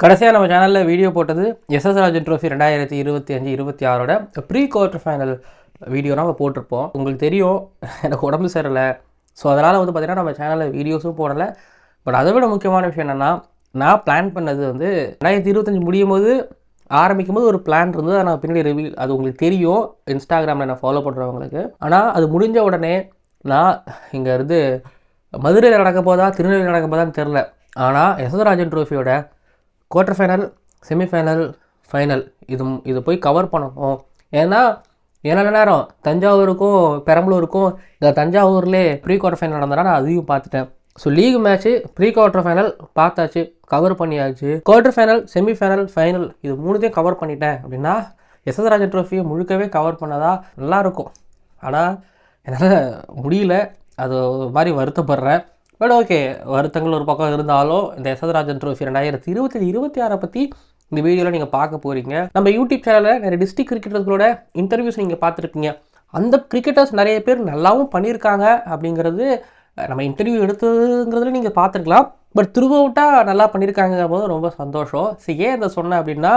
கடைசியாக நம்ம சேனலில் வீடியோ போட்டது எஸ்எஸ் ராஜன் ட்ரோஃபி ரெண்டாயிரத்தி இருபத்தி அஞ்சு இருபத்தி ஆறோட ப்ரீ குவார்ட்டர் ஃபைனல் வீடியோ நம்ம போட்டிருப்போம். உங்களுக்கு தெரியும் எனக்கு உடம்பு சரியில்லை. ஸோ அதனால் வந்து பார்த்திங்கன்னா நம்ம சேனலில் வீடியோஸும் போடலை. பட் அதை விட முக்கியமான விஷயம் என்னென்னா நான் பிளான் பண்ணது வந்து ரெண்டாயிரத்தி இருபத்தஞ்சி முடியும் போது ஆரம்பிக்கும் போது ஒரு பிளான் இருந்தது. அதை நான் பின்னாடி ரிவீல் அது உங்களுக்கு தெரியும். இன்ஸ்டாகிராமில் நான் ஃபாலோ பண்ணுறவங்களுக்கு ஆனால் அது முடிஞ்ச உடனே நான் இங்கே இருந்து மதுரையில் நடக்க போதா திருநெல்வேலி நடக்க போதான்னு தெரில ஆனால் யசோதராஜன் ட்ரோஃபியோட குவார்ட்டர் ஃபைனல் செமிஃபைனல் ஃபைனல் இது இது போய் கவர் பண்ணணும். ஏன்னா என்ன நேரம்? தஞ்சாவூருக்கும் பெரம்பலூருக்கும் இந்த தஞ்சாவூர்லேயே ப்ரீ குவார்ட்டர் ஃபைனல் நடந்தனா நான் அதையும் பார்த்துட்டேன். So league match pre quarter final பார்த்தாச்சு கவர் பண்ணியாச்சு. குவார்ட்டர் ஃபைனல் செமிஃபைனல் ஃபைனல் இது மூணுத்தையும் கவர் பண்ணிட்டேன். அப்படின்னா யசதராஜன் ட்ரோஃபியை முழுக்கவே கவர் பண்ணதா நல்லாயிருக்கும் ஆனால் என்னால் முடியல. அது மாதிரி வருத்தப்படுறேன். பட் ஓகே வருத்தங்கள் ஒரு பக்கம் இருந்தாலும் இந்த யசதராஜன் ட்ரோஃபி ரெண்டாயிரத்தி இருபத்தி இருபத்தி ஆறை பற்றி இந்த வீடியோவில் நீங்கள் பார்க்க போகிறீங்க நம்ம யூடியூப் சேனலில் நிறைய டிஸ்ட்ரிக்ட் கிரிக்கெட்டர்களோட இன்டர்வியூஸ் நீங்கள் பார்த்துருப்பீங்க. அந்த கிரிக்கெட்டர்ஸ் நிறைய பேர் நல்லாவும் பண்ணியிருக்காங்க அப்படிங்கிறது நம்ம இன்டர்வியூ எடுத்ததுங்கிறதுல நீங்கள் பார்த்துருக்கலாம். பட் திருவவுட்டாக நல்லா பண்ணியிருக்காங்க போது ரொம்ப சந்தோஷம். சரி ஏன் இதை சொன்னேன் அப்படின்னா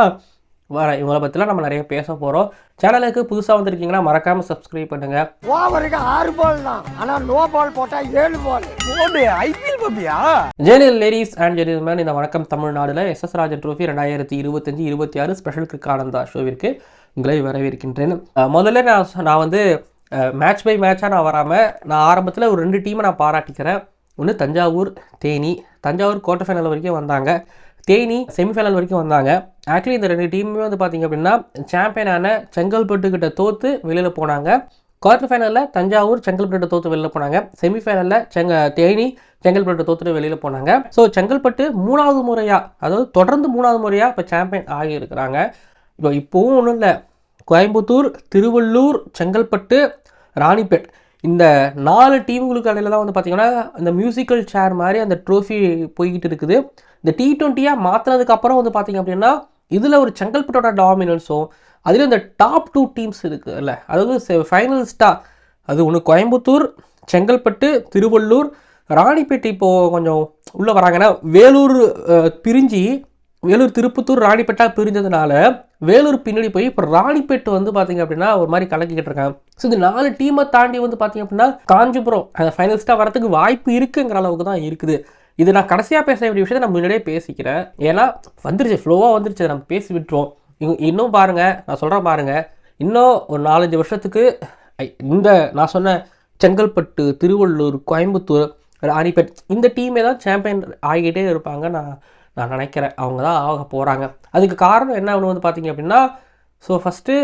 வர இவங்களை பற்றிலாம் நம்ம நிறைய பேச போகிறோம் சேனலுக்கு புதுசாக வந்திருக்கீங்கன்னா மறக்காமல் சப்ஸ்கிரைப் பண்ணுங்கள் ஓவருக்கு ஆறு பால் தான். ஆனா நோ பால் போட்டா ஏழு பால் ஐபிஎல் பாப்பியா ஜேனியல் லேடிஸ் அண்ட் ஜென்டில்மேன் இந்த வணக்கம் தமிழ்நாடுல எஸ் எஸ் ராஜன் ட்ரோஃபி ரெண்டாயிரத்தி இருபத்தஞ்சி இருபத்தி ஆறு ஸ்பெஷல் கிரிக் ஆனந்தா ஷோவிற்கு உங்களை வரவேற்கின்றேன். முதல்ல நான் நான் வந்து மேட்ச் பை மேட்சாக நான் வராமல் நான் ஆரம்பத்தில் ஒரு ரெண்டு டீமை நான் பாராட்டிக்கிறேன். ஒன்று தஞ்சாவூர் தேனி. தஞ்சாவூர் குவார்ட்டர் ஃபைனல் வரைக்கும் வந்தாங்க. தேனி செமிஃபைனல் வரைக்கும் வந்தாங்க. ஆக்சுவலி இந்த ரெண்டு டீமுமே வந்து பார்த்தீங்க அப்படின்னா சாம்பியனான செங்கல்பட்டு கிட்ட தோற்று வெளியில் போனாங்க. குவார்டர் ஃபைனலில் தஞ்சாவூர் செங்கல்பட்டு தோற்று வெளியில் போனாங்க. செமிஃபைனலில் செங்க தேனி செங்கல்பட்டு தோத்துட்டு வெளியில் போனாங்க. ஸோ செங்கல்பட்டு மூணாவது முறையாக அதாவது தொடர்ந்து மூணாவது முறையாக இப்போ சாம்பியன் ஆகியிருக்கிறாங்க. இப்போ இப்போவும் ஒன்றும் இல்லை. கோயம்புத்தூர் திருவள்ளூர் செங்கல்பட்டு ராணிப்பேட். இந்த நாலு டீமுகளுக்கு இடையில தான் வந்து பார்த்தீங்கன்னா இந்த மியூசிக்கல் சேர் மாதிரி அந்த ட்ரோஃபி போய்கிட்டு இருக்குது. இந்த டி டுவெண்ட்டியாக மாற்றினதுக்கப்புறம் வந்து பார்த்தீங்க அப்படின்னா இதில் ஒரு செங்கல்பட்டோட டாமினன்ஸும் அதில் இந்த டாப் டூ டீம்ஸ் இருக்குல்ல அதாவது ஃபைனலிஸ்ட்டாக அது ஒன்று கோயம்புத்தூர் செங்கல்பட்டு திருவள்ளூர் ராணிப்பேட்டை இப்போது கொஞ்சம் உள்ளே வராங்கன்னா வேலூர் பிரிஞ்சு வேலூர் திருப்பத்தூர் ராணிப்பேட்டாக பிரிஞ்சதுனால வேலூர் பின்னாடி போய் இப்போ ராணிப்பேட்டு வந்து பார்த்தீங்க அப்படின்னா ஒரு மாதிரி கலக்கிக்கிட்டு இருக்காங்க. ஸோ இந்த நாலு டீமை தாண்டி வந்து பார்த்தீங்க அப்படின்னா காஞ்சிபுரம் அந்த ஃபைனலிஸ்ட்டாக வரத்துக்கு வாய்ப்பு இருக்குங்கிற அளவுக்கு தான் இருக்குது. இது நான் கடைசியாக பேச வேண்டிய விஷயத்தை நான் முன்னாடியே பேசிக்கிறேன். ஏன்னா வந்துருச்சு ஃப்ளோவாக வந்துருச்சு. நம்ம பேசி விட்டுருவோம். இன்னும் பாருங்கள் நான் சொல்கிறேன் பாருங்கள் இன்னும் ஒரு நாலஞ்சு வருஷத்துக்கு ஐ- இந்த நான் சொன்ன செங்கல்பட்டு திருவள்ளூர் கோயம்புத்தூர் ராணிப்பேட் இந்த டீமே தான் சாம்பியன் ஆகிக்கிட்டே இருப்பாங்க நான் நான் நினைக்கிறேன். அவங்க தான் ஆக போகிறாங்க அதுக்கு காரணம் என்ன ஒன்று வந்து பார்த்தீங்க அப்படின்னா ஸோ ஃபஸ்ட்டு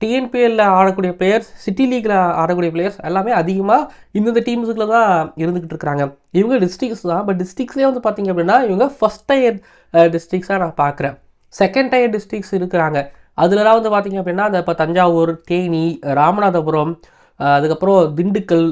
டிஎன்பிஎல்ல ஆடக்கூடிய பிளேயர்ஸ் சிட்டி லீக்ல ஆடக்கூடிய பிளேயர்ஸ் எல்லாமே அதிகமாக இந்தந்த டீம்ஸுக்குள்ள தான் இருந்துக்கிட்டு இருக்கிறாங்க இவங்க டிஸ்ட்ரிக்ஸ் தான். பட் டிஸ்ட்ரிக்ஸ்லேயே வந்து பார்த்தீங்க அப்படின்னா இவங்க ஃபஸ்ட் டயர் டிஸ்ட்ரிக்ஸாக நான் பார்க்குறேன் செகண்ட் டயர் டிஸ்ட்ரிக்ஸ் இருக்கிறாங்க. அதுலலாம் வந்து பார்த்தீங்க அப்படின்னா அந்த இப்போ தஞ்சாவூர் தேனி ராமநாதபுரம் அதுக்கப்புறம் திண்டுக்கல்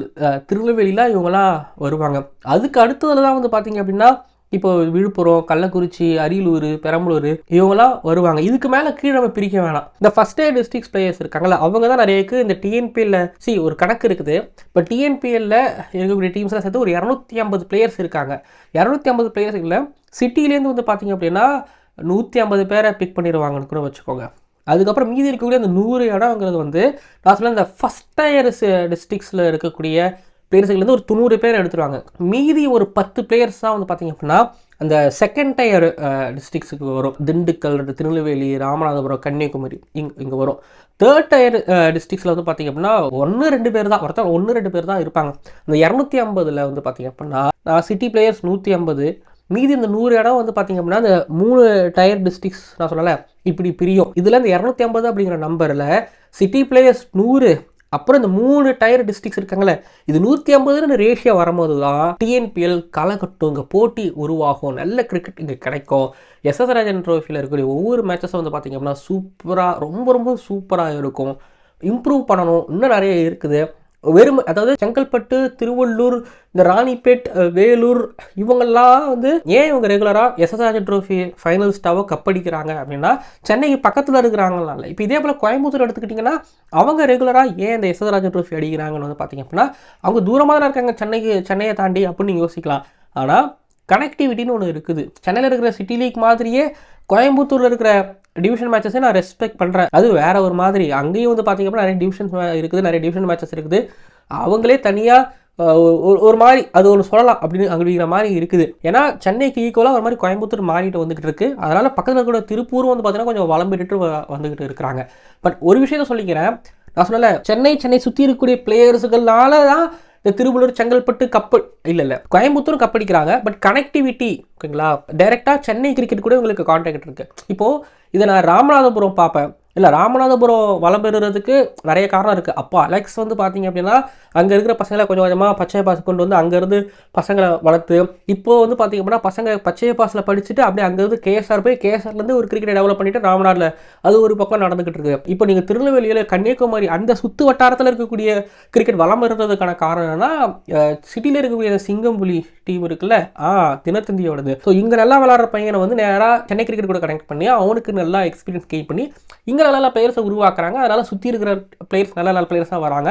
திருநெல்வேலிலாம் இவங்கெல்லாம் வருவாங்க. அதுக்கு அடுத்ததுல தான் வந்து பார்த்தீங்க அப்படின்னா இப்போ விழுப்புரம் கள்ளக்குறிச்சி அரியலூர் பெரம்பலூர் இவங்கெல்லாம் வருவாங்க. இதுக்கு மேலே கீழே நம்ம பிரிக்க வேணாம். இந்த ஃபர்ஸ்ட் இயர் டிஸ்ட்ரிக்ஸ் பிளேயர்ஸ் இருக்காங்களா அவங்க தான் நிறையக்கு இந்த டிஎன்பிஎல்ல சி ஒரு கணக்கு இருக்குது. இப்போ டிஎன்பிஎல்ல இருக்கக்கூடிய டீம்ஸ்லாம் சேர்த்து ஒரு இரநூத்தி ஐம்பது பிளேயர்ஸ் இருக்காங்க. இரநூத்தி ஐம்பது பிளேயர்ஸ் இல்லை சிட்டிலேருந்து வந்து பார்த்தீங்க அப்படின்னா நூற்றி ஐம்பது பேரை பிக் பண்ணிடுவாங்கன்னு கூட வச்சுக்கோங்க. அதுக்கப்புறம் மீதி இருக்கக்கூடிய அந்த நூறு இடம்ங்கிறது வந்து நான் சொல்ல இந்த ஃபஸ்ட் டயர்ஸ் டிஸ்ட்ரிக்ஸில் இருக்கக்கூடிய பிளேயர்ஸ்லேருந்து ஒரு தொண்ணூறு பேர் எடுத்துருவாங்க. மீதி ஒரு பத்து பிளேயர்ஸ் தான் வந்து பார்த்தீங்க அப்படின்னா அந்த செகண்ட் டயர் டிஸ்ட்ரிக்ஸுக்கு வரும். திண்டுக்கல் திருநெல்வேலி ராமநாதபுரம் கன்னியாகுமரி இங் இங்கே வரும். தேர்ட் டயர் டிஸ்ட்ரிக்ஸில் வந்து பார்த்தீங்க அப்படின்னா ஒன்று ரெண்டு பேர் தான் ஒருத்தர் ஒன்று ரெண்டு பேர் தான் இருப்பாங்க. இந்த இரநூத்தி ஐம்பதில் வந்து பார்த்தீங்க அப்படின்னா சிட்டி பிளேயர்ஸ் நூற்றி ஐம்பது. மீதி இந்த நூறு இடம் வந்து பார்த்தீங்க அப்படின்னா இந்த மூணு டயர் டிஸ்ட்ரிக்ஸ் நான் சொல்லலை இப்படி பிரியும். இதில் இந்த இரநூத்தி ஐம்பது அப்படிங்கிற நம்பரில் சிட்டி பிளேயர்ஸ் நூறு அப்புறம் இந்த மூணு டயர் டிஸ்ட்ரிக்ஸ் இருக்காங்களே இது நூற்றி ஐம்பதுன்னு ரேஷியா வரும்போது தான் டிஎன்பிஎல் களைகட்டும் இங்கே போட்டி உருவாகும் நல்ல கிரிக்கெட் இங்கே கிடைக்கும். எஸ்எஸ் ராஜன் ட்ரோஃபியில் இருக்கக்கூடிய ஒவ்வொரு மேட்சஸும் வந்து பார்த்திங்க அப்படின்னா சூப்பராக ரொம்ப ரொம்ப சூப்பராக இருக்கும். இம்ப்ரூவ் பண்ணணும் இன்னும் நிறைய இருக்குது. வெறும் அதாவது செங்கல்பட்டு திருவள்ளூர் இந்த ராணிப்பேட் வேலூர் இவங்கெல்லாம் வந்து ஏன் இவங்க ரெகுலராக எஸ்எஸ்ஆர்ஜி ட்ரோஃபி ஃபைனல்ஸ்டாவோ கப்படிக்கிறாங்க அப்படின்னா சென்னைக்கு பக்கத்தில் இருக்கிறாங்களால. இல்லை இப்போ இதே போல் கோயம்புத்தூர் எடுத்துக்கிட்டிங்கன்னா அவங்க ரெகுலராக ஏன் இந்த எஸ்எஸ்ஆர்ஜி ட்ரோஃபி அடிக்கிறாங்கன்னு வந்து பார்த்தீங்க அப்படின்னா அவங்க தூரமாக தான் இருக்காங்க சென்னைக்கு சென்னையை தாண்டி அப்படின்னு யோசிக்கலாம். ஆனால் கனெக்டிவிட்டின்னு ஒன்று இருக்குது. சென்னையில் இருக்கிற சிட்டி லீக் மாதிரியே கோயம்புத்தூரில் இருக்கிற டிவிஷன் மேட்சஸை நான் ரெஸ்பெக்ட் பண்ணுறேன் அது வேற ஒரு மாதிரி. அங்கேயும் வந்து பார்த்திங்க அப்படின்னா நிறைய டிவிஷன்ஸ் இருக்குது நிறைய டிவிஷன் மேட்சஸ் இருக்குது. அவங்களே தனியாக ஒரு மாதிரி அது ஒன்று சொல்லலாம் அப்படின்னு அப்படிங்கிற மாதிரி இருக்குது. ஏன்னா சென்னைக்கு ஈக்குவலாக ஒரு மாதிரி கோயம்புத்தூர் மாறிட்டு வந்துகிட்டு இருக்கு. அதனால பக்கத்தில் கூட திருப்பூரும் வந்து பார்த்தீங்கன்னா கொஞ்சம் வளம்பிட்டு வந்துகிட்டு இருக்கிறாங்க. பட் ஒரு விஷயத்த சொல்லிக்கிறேன். நான் சொன்னல சென்னை சென்னை சுற்றி இருக்கக்கூடிய பிளேயர்ஸுகளால தான் இந்த திருவள்ளூர் செங்கல்பட்டு கப்பு இல்லை இல்லை கோயம்புத்தூர் கப்படிக்கிறாங்க பட் கனெக்டிவிட்டி ஓகேங்களா டைரெக்டாக சென்னை கிரிக்கெட் கூட உங்களுக்கு கான்டாக்ட் இருக்குது இப்போது இதை நான் ராமநாதபுரம் பார்ப்பேன் இல்லை ராமநாதபுரம் வளம் பெறுறதுக்கு நிறைய காரணம் இருக்குது அப்போ அலெக்ஸ் வந்து பார்த்தீங்க அப்படின்னா அங்கே இருக்கிற பசங்களை கொஞ்சம் கொஞ்சமாக பச்சை பாஸ் கொண்டு வந்து அங்கேருந்து பசங்களை வளர்த்து இப்போ வந்து பார்த்தீங்க அப்படின்னா பசங்க பச்சை பாஸில் படிச்சுட்டு அப்படியே அங்கேருந்து கேஎஸ்ஆர் போய் கேஎஸ்ஆர்லேருந்து ஒரு கிரிக்கெட் டெவலப் பண்ணிட்டு ராமநாடில் அது ஒரு பக்கம் நடந்துகிட்டு இருக்குது இப்போ நீங்கள் திருநெல்வேலியில் கன்னியாகுமரி அந்த சுற்று வட்டாரத்தில் இருக்கக்கூடிய கிரிக்கெட் வளம் பெறுறதுக்கான காரணம் என்னன்னா சிட்டியில் இருக்கக்கூடிய சிங்கம் சிங்கம்புலி டீம் இருக்குல்ல? ஆ தினத்தந்தியோடது. ஸோ இங்கே நல்லா விளாட்ற பையனை வந்து நேராக சென்னை கிரிக்கெட் கூட கனெக்ட் பண்ணி அவனுக்கு நல்லா எக்ஸ்பீரியன்ஸ் கெயின் பண்ணி இங்கே நல்ல நல்ல பிளேயர்ஸை உருவாக்குறாங்க. அதனால் சுற்றி இருக்கிற பிளேயர்ஸ் நல்ல நல்ல பிளேயர்ஸாக வராங்க.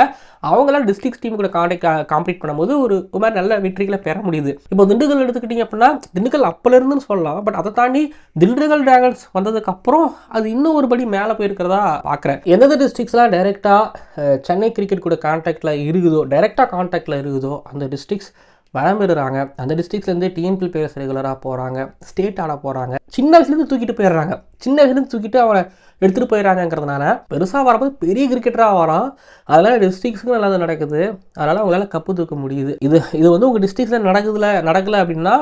அவங்களாம் டிஸ்ட்ரிக்ட் டீம் கூட கான்டெக்ட் காம்பீட் பண்ணும்போது ஒரு மாதிரி நல்ல வெற்றிகளை பெற முடியுது. இப்போ திண்டுக்கல் எடுத்துக்கிட்டிங்க அப்படின்னா திண்டுக்கல் அப்போலேருந்துன்னு சொல்லலாம். பட் அதை தாண்டி திண்டுக்கல் டிராகன்ஸ் வந்ததுக்கப்புறம் அது இன்னும் ஒரு படி மேலே போயிருக்கிறதா பார்க்குறேன் எந்தெந்த டிஸ்ட்ரிக்ஸ்லாம் டைரெக்டாக சென்னை கிரிக்கெட் கூட கான்டாக்டில் இருக்குதோ டைரெக்டாக கான்டாக்டில் இருக்குதோ அந்த டிஸ்ட்ரிக்ஸ் வளம் பெறுறாங்க அந்த டிஸ்ட்ரிக்ட்லேருந்து டிஎன்பி பிளேயர்ஸ் ரெகுலராக போகிறாங்க ஸ்டேட் ஆட போகிறாங்க சின்ன வயசுலேருந்து தூக்கிட்டு போயிடுறாங்க. சின்ன வயசுலேருந்து தூக்கிட்டு அவனை எடுத்துகிட்டு போயிடுறாங்கங்கிறதுனால பெருசாக வரப்போது பெரிய கிரிக்கெட்டராக வரான். அதனால் டிஸ்ட்ரிக்ஸுக்கும் நல்லா நடக்குது. அதனால் அவங்களால கப்பு தூக்க முடியுது. இது இது வந்து உங்கள் டிஸ்ட்ரிக்ஸில் நடக்குதுல நடக்கலை அப்படின்னா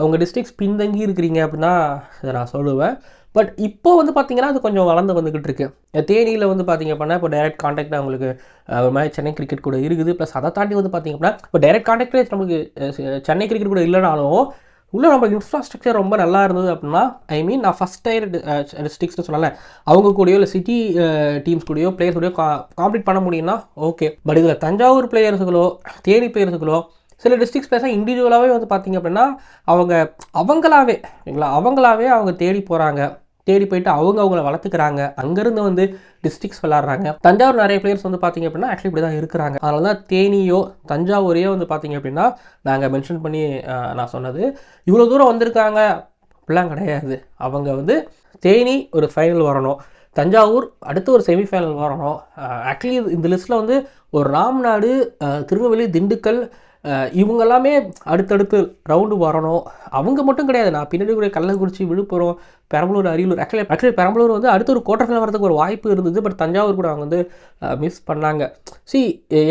அவங்க டிஸ்ட்ரிக்ஸ் பின்தங்கி இருக்கிறீங்க அப்படின்னா இதை நான் சொல்லுவேன். பட் இப்போ வந்து பார்த்தீங்கன்னா அது கொஞ்சம் வளர்ந்து வந்துக்கிட்டு இருக்குது தேனியில் வந்து பார்த்தீங்க அப்படின்னா இப்போ டைரக்ட் கான்டாக்ட் அவங்களுக்கு ஒரு மாதிரி சென்னை கிரிக்கெட் கூட இருக்குது. ப்ளஸ் அதை தாண்டி வந்து பார்த்திங்க அப்படின்னா இப்போ டைரக்ட் கான்டாக்டே நமக்கு சென்னை கிரிக்கெட் கூட இல்லைனாலும் உள்ளே நம்ம இன்ஃப்ராஸ்ட்ரக்சர் ரொம்ப நல்லா இருந்தது அப்படின்னா ஐ மீன் நான் ஃபஸ்ட் டயர் டிஸ்ட்ரிக்ஸ்னு சொல்லலை அவங்க கூடயோ இல்லை சிட்டி டீம்ஸ் கூடயோ பிளேயர்ஸ் கூடயோ காம்பீட் பண்ண முடியும்னா ஓகே பட் இதில் தஞ்சாவூர் பிளேயர்ஸுகளோ தேனி பிளேயர்ஸுகளோ சில டிஸ்ட்ரிக்ஸ் பேச இண்டிவிஜுவலாகவே வந்து பார்த்தீங்க அப்படின்னா அவங்க அவங்களாவே சரிங்களா? அவங்களாவே அவங்க தேடி போகிறாங்க தேடி போயிட்டு அவங்க அவங்கள வளர்த்துக்கிறாங்க. அங்கேருந்து வந்து டிஸ்ட்ரிக்ஸ் விளாட்றாங்க தஞ்சாவூர் நிறைய பிளேயர்ஸ் வந்து பார்த்திங்க அப்படின்னா ஆக்சுவலி இப்படி தான் இருக்கிறாங்க. அதனால தான் தேனியோ தஞ்சாவூரையோ வந்து பார்த்திங்க அப்படின்னா நாங்கள் மென்ஷன் பண்ணி நான் சொன்னது இவ்வளோ தூரம் வந்திருக்காங்க. அப்படிலாம் கிடையாது. அவங்க வந்து தேனி ஒரு ஃபைனல் வரணும். தஞ்சாவூர் அடுத்து ஒரு செமிஃபைனல் வரணும். ஆக்சுவலி இந்த லிஸ்ட்டில் வந்து ஒரு ராம்நாடு திருநெல்வேலி திண்டுக்கல் இவங்க எல்லாமே அடுத்தடுத்து ரவுண்டு வரணும். அவங்க மட்டும் கிடையாது. நான் பின்னாடி கூட கள்ளக்குறிச்சி விழுப்புரம் பெரம்பலூர் அரியலூர் ஆக்சுவலி ஆக்சுவலி பெரம்பலூர் வந்து அடுத்த ஒரு குவார்டர் ஃபைனல் வரதுக்கு ஒரு வாய்ப்பு இருந்தது பட் தஞ்சாவூர் கூட அவங்க வந்து மிஸ் பண்ணாங்க. சி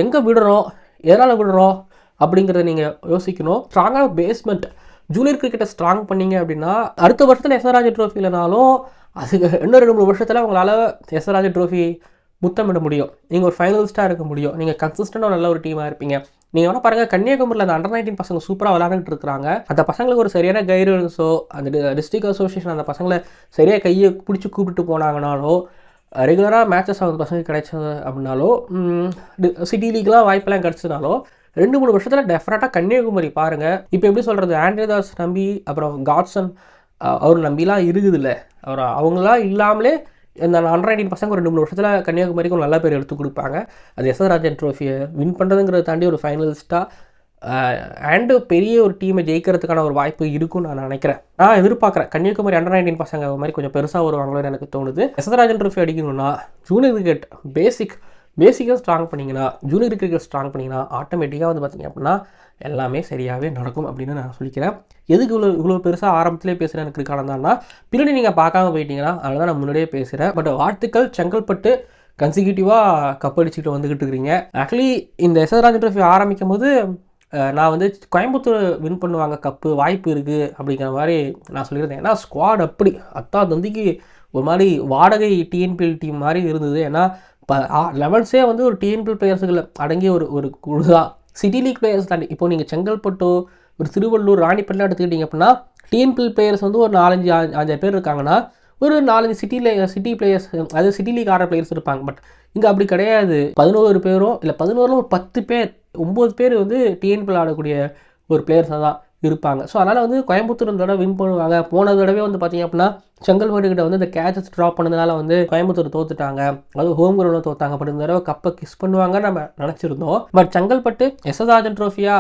எங்கே விடுறோம்? எதனால் விடுறோம்? அப்படிங்கிறத நீங்கள் யோசிக்கணும். ஸ்ட்ராங்கான பேஸ்மெண்ட் ஜூனியர் கிரிக்கெட்டை ஸ்ட்ராங் பண்ணீங்க அப்படின்னா அடுத்த வருஷத்தில் எஸ்ஆர்ராஜ் ட்ரோஃபி இல்லைனாலும் அதுக்கு இன்னும் ரெண்டு மூணு வருஷத்தில் உங்களால் எஸ்ஆர்ராஜ் ட்ரோஃபி முத்தமிட முடியும். நீங்கள் ஒரு ஃபைனலிஸ்ட்டாக இருக்க முடியும். நீங்கள் கன்சிஸ்டண்டாக நல்ல ஒரு டீமாக இருப்பீங்க. நீங்கள் வேணால் பாருங்கள் கன்னியாகுமரியில் அந்த அண்டர் நைன்டீன் பசங்க சூப்பராக விளாண்டுட்டு இருக்காங்க அந்த பசங்களுக்கு ஒரு சரியான கைடன்ஸோ அந்த டிஸ்ட்ரிக்ட் அசோசியேஷன் அந்த பசங்களை சரியாக கையை பிடிச்சி கூப்பிட்டு போனாங்கனாலோ ரெகுலராக மேட்சஸ் அவங்க பசங்க கிடைச்சது அப்படின்னாலோ சிட்டி லீக்லாம் வாய்ப்பெல்லாம் கிடச்சதுனாலோ ரெண்டு மூணு வருஷத்தில் டெஃபரெண்ட்டாக கன்னியாகுமரி பாருங்கள் இப்போ எப்படி சொல்கிறது ஆண்ட்ரிதாஸ் நம்பி அப்புறம் காட்சன் அவர் நம்பிலாம் இருக்குதுல்ல. அவர் அவங்களாம் இல்லாமலே இந்த அண்டர் நைன்டீன் பசங்க ஒரு ரெண்டு மூணு வருஷத்தில் கன்னியாகுமரிக்கு ஒரு நல்ல பேர் எடுத்து கொடுப்பாங்க. அது எஸ் ராஜன் ட்ரோஃபியை வின் பண்ணுறதுங்கிறத தாண்டி ஒரு ஃபைனலிஸ்ட்டாக அண்டு பெரிய ஒரு டீமை ஜெயிக்கிறதுக்கான ஒரு வாய்ப்பு இருக்கும்னு நான் நினைக்கிறேன். நான் எதிர்பார்க்குறேன். கன்னியாகுமரி அண்டர் நைன்டீன் பசங்க மாதிரி கொஞ்சம் பெருசாக வருவாங்களோன்னு எனக்கு தோணுது. எஸ்ராஜன் ட்ரோஃபி அடிக்கணும்னா ஜூனியர் கிரிக்கெட் பேசிக் பேசிக்காக ஸ்ட்ராங் பண்ணிங்கன்னா ஜூனியர் கிரிக்கெட் ஸ்ட்ராங் பண்ணிங்கன்னா ஆட்டோமேட்டிக்காக வந்து பார்த்தீங்க அப்படின்னா எல்லாமே சரியாகவே நடக்கும் அப்படின்னு நான் சொல்லிக்கிறேன். எதுக்கு இவ்வளோ இவ்வளோ பெருசாக ஆரம்பத்திலே பேசுகிறேன் எனக்கு காரணம்னா பின்னாடி நீங்கள் பார்க்காம போயிட்டீங்கன்னா அதனால் தான் நான் முன்னாடியே பேசுகிறேன் பட் வாழ்த்துக்கள் செங்கல்பட்டு கன்சிக்யூட்டிவாக கப்படிச்சுட்டு வந்துக்கிட்டு இருக்கிறீங்க. ஆக்சுவலி இந்த எஸ்எஸ்ராஜ் ட்ரோஃபி ஆரம்பிக்கும் போது நான் வந்து கோயம்புத்தூர் வின் பண்ணுவாங்க கப்பு வாய்ப்பு இருக்குது அப்படிங்கிற மாதிரி நான் சொல்லியிருந்தேன். ஏன்னா ஸ்குவாட் அப்படி அத்தா தந்திக்கு ஒரு மாதிரி வாடகை டிஎன்பிஎல் டீம் மாதிரி இருந்தது. ஏன்னா இப்போ லெவன்ஸே வந்து ஒரு டிஎன்பிஎல் பிளேயர்ஸுகள் அடங்கிய ஒரு ஒரு குழு தான் சிட்டி லீக் பிளேயர்ஸ் தாண்டி இப்போ நீங்கள் செங்கல்பட்டோ ஒரு திருவள்ளூர் ராணிப்பேட்டில் எடுத்துக்கிட்டிங்க அப்படின்னா டிஎன்பிஎல் பிளேயர்ஸ் வந்து ஒரு நாலஞ்சு அஞ்சு அஞ்சாறு பேர் இருக்காங்கன்னா ஒரு நாலஞ்சு சிட்டியில் சிட்டி பிளேயர்ஸ் அதாவது சிட்டி லீக் ஆடுற பிளேயர்ஸ் இருப்பாங்க. பட் இங்கே அப்படி கிடையாது. பதினோரு பேரும் இல்லை பதினோரில் ஒரு பத்து பேர் ஒம்பது பேர் வந்து டிஎன்பிஎல் ஆடக்கூடிய ஒரு பிளேயர்ஸாக தான் இருப்பாங்க. ஸோ அதனால் வந்து கோயம்புத்தூர் இந்த தடவை வின் பண்ணுவாங்க. போன தடவை வந்து பார்த்தீங்க அப்படின்னா செங்கல்பட்டு கிட்ட வந்து இந்த கேச்சஸ் ட்ராப் பண்ணதுனால வந்து கோயம்புத்தூர் தோத்துட்டாங்க. அது ஹோம் கிரவுண்டில் தோத்தாங்க. பட் இந்த தடவை கப்பை கிஸ் பண்ணுவாங்கன்னு நம்ம நினச்சிருந்தோம். பட் செங்கல்பட்டு எஸ்எஸ்ஆர்ஜன் ட்ரோஃபியா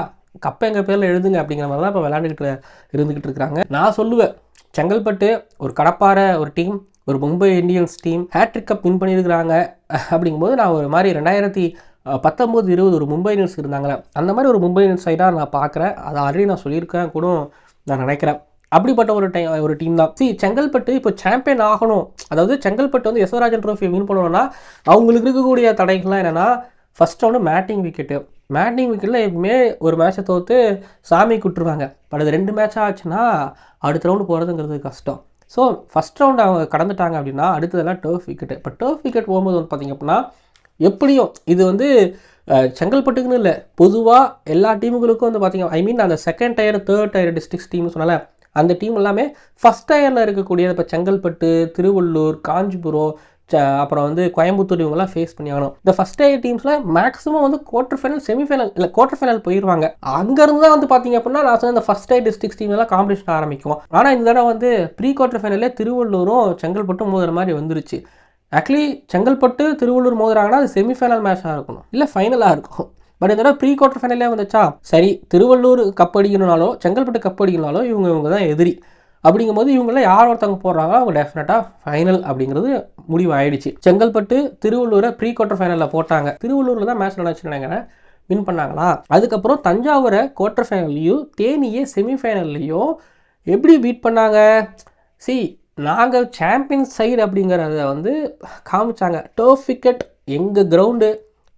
கப்பை எங்கள் பேரில் எழுதுங்க அப்படிங்கிற மாதிரி தான் இப்போ விளாண்டுக்கிட்டு இருந்துக்கிட்டு இருக்கிறாங்க. நான் சொல்லுவேன் செங்கல்பட்டு ஒரு கடப்பாறை ஒரு டீம் ஒரு Mumbai Indians team hattrick cup win பண்ணியிருக்கிறாங்க. அப்படிங்கும்போது நான் ஒரு மாதிரி ரெண்டாயிரத்தி பத்தொம்போது இருபது ஒரு மும்பை இந்தியன்ஸ் இருந்தாங்களே அந்த மாதிரி ஒரு மும்பை இந்தியன்ஸ் சைடாக நான் பார்க்குறேன். அதை ஆல்ரெடி நான் சொல்லியிருக்கேன் கூட நான் நினைக்கிறேன். அப்படிப்பட்ட ஒரு டைம் ஒரு டீம் தான். சி செங்கல்பட்டு இப்போ சாம்பியன் ஆகணும். அதாவது செங்கல்பட்டு வந்து யசவராஜன் ட்ரோஃபி வின் பண்ணணும்னா அவங்களுக்கு இருக்கக்கூடிய தடைகள்லாம் என்னென்னா first round matting wicket matting விக்கெட்டில் எப்பவுமே ஒரு மேட்சை தோற்று சாமி கூட்டுருவாங்க பட் அது ரெண்டு மேட்ச் ஆச்சுன்னா அடுத்த ரவுண்டு போகிறதுங்கிறது கஷ்டம். ஸோ ஃபஸ்ட் ரவுண்டு அவங்க கடந்துட்டாங்க அப்படின்னா அடுத்ததெல்லாம் டர்ஃப் விக்கெட்டு இப்போ டர்ஃப் விக்கெட் போகும்போது வந்து பார்த்திங்க அப்படின்னா எப்படியும் இது வந்து செங்கல்பட்டுக்குன்னு இல்லை. பொதுவாக எல்லா டீமுகளுக்கும் வந்து பார்த்திங்க ஐ மீன் அந்த second tier third tier districts team சொன்னால அந்த டீம் எல்லாமே ஃபஸ்ட் டயரில் இருக்கக்கூடிய இப்போ செங்கல்பட்டு திருவள்ளூர் காஞ்சிபுரம் ச- அப்புறம் வந்து கோயம்புத்தூர் இவங்கெல்லாம் ஃபேஸ் பண்ணி ஆகணும். இந்த ஃபஸ்ட் டயர் டீம்ஸில் மேக்ஸிமம் வந்து குவார்டர் ஃபைனல் செமிஃபைனல் இல்லை குவார்டர் ஃபைனல் போயிடுவாங்க அங்கேருந்து தான் வந்து பார்த்தீங்க அப்படின்னா நான் சொன்ன இந்த ஃபஸ்ட் டயர் டிஸ்ட்ரிக்ஸ் டீம் எல்லாம் காம்படிஷன் ஆரம்பிக்கும். ஆனால் இந்த தடவை வந்து ப்ரீ குவார்டர் ஃபைனலே திருவள்ளூரும் செங்கல்பட்டும் மோதுற மாதிரி வந்துருச்சு. ஆக்சுவலி செங்கல்பட்டு திருவள்ளூர் மோதுறாங்கன்னா அது செமிஃபைனல் மேட்சாக இருக்கணும். இல்லை ஃபைனலாக இருக்கும். பட் இந்த தடவை ப்ரீ குவார்டர் ஃபைனலே வந்துச்சா? சரி திருவள்ளூர் கப் அடிக்கணும்னாலோ செங்கல்பட்டு கப் அடிக்கணும்னாலோ இவங்க இவங்க தான் எதிரி. அப்படிங்கும்போது இவங்கள யார் ஒருத்தவங்க போடுறாங்க அவங்க டெஃபினட்டாக ஃபைனல் அப்படிங்கிறது முடிவு ஆயிடுச்சு செங்கல்பட்டு திருவள்ளூரை ப்ரீ குவார்டர் ஃபைனலில் போட்டாங்க. திருவள்ளூரில் தான் மேட்ச் நடந்துச்சு நினைக்கிறேன். வின் பண்ணாங்களா? அதுக்கப்புறம் தஞ்சாவூரை குவார்டர் ஃபைனல்லையும் தேனியை செமிஃபைனல்லையும் எப்படி பீட் பண்ணாங்க? சி நாங்கள் சாம்பியன் சைடு அப்படிங்கிறத வந்து காமிச்சாங்க. டர்ஃப் விக்கெட் எங்கள் கிரவுண்டு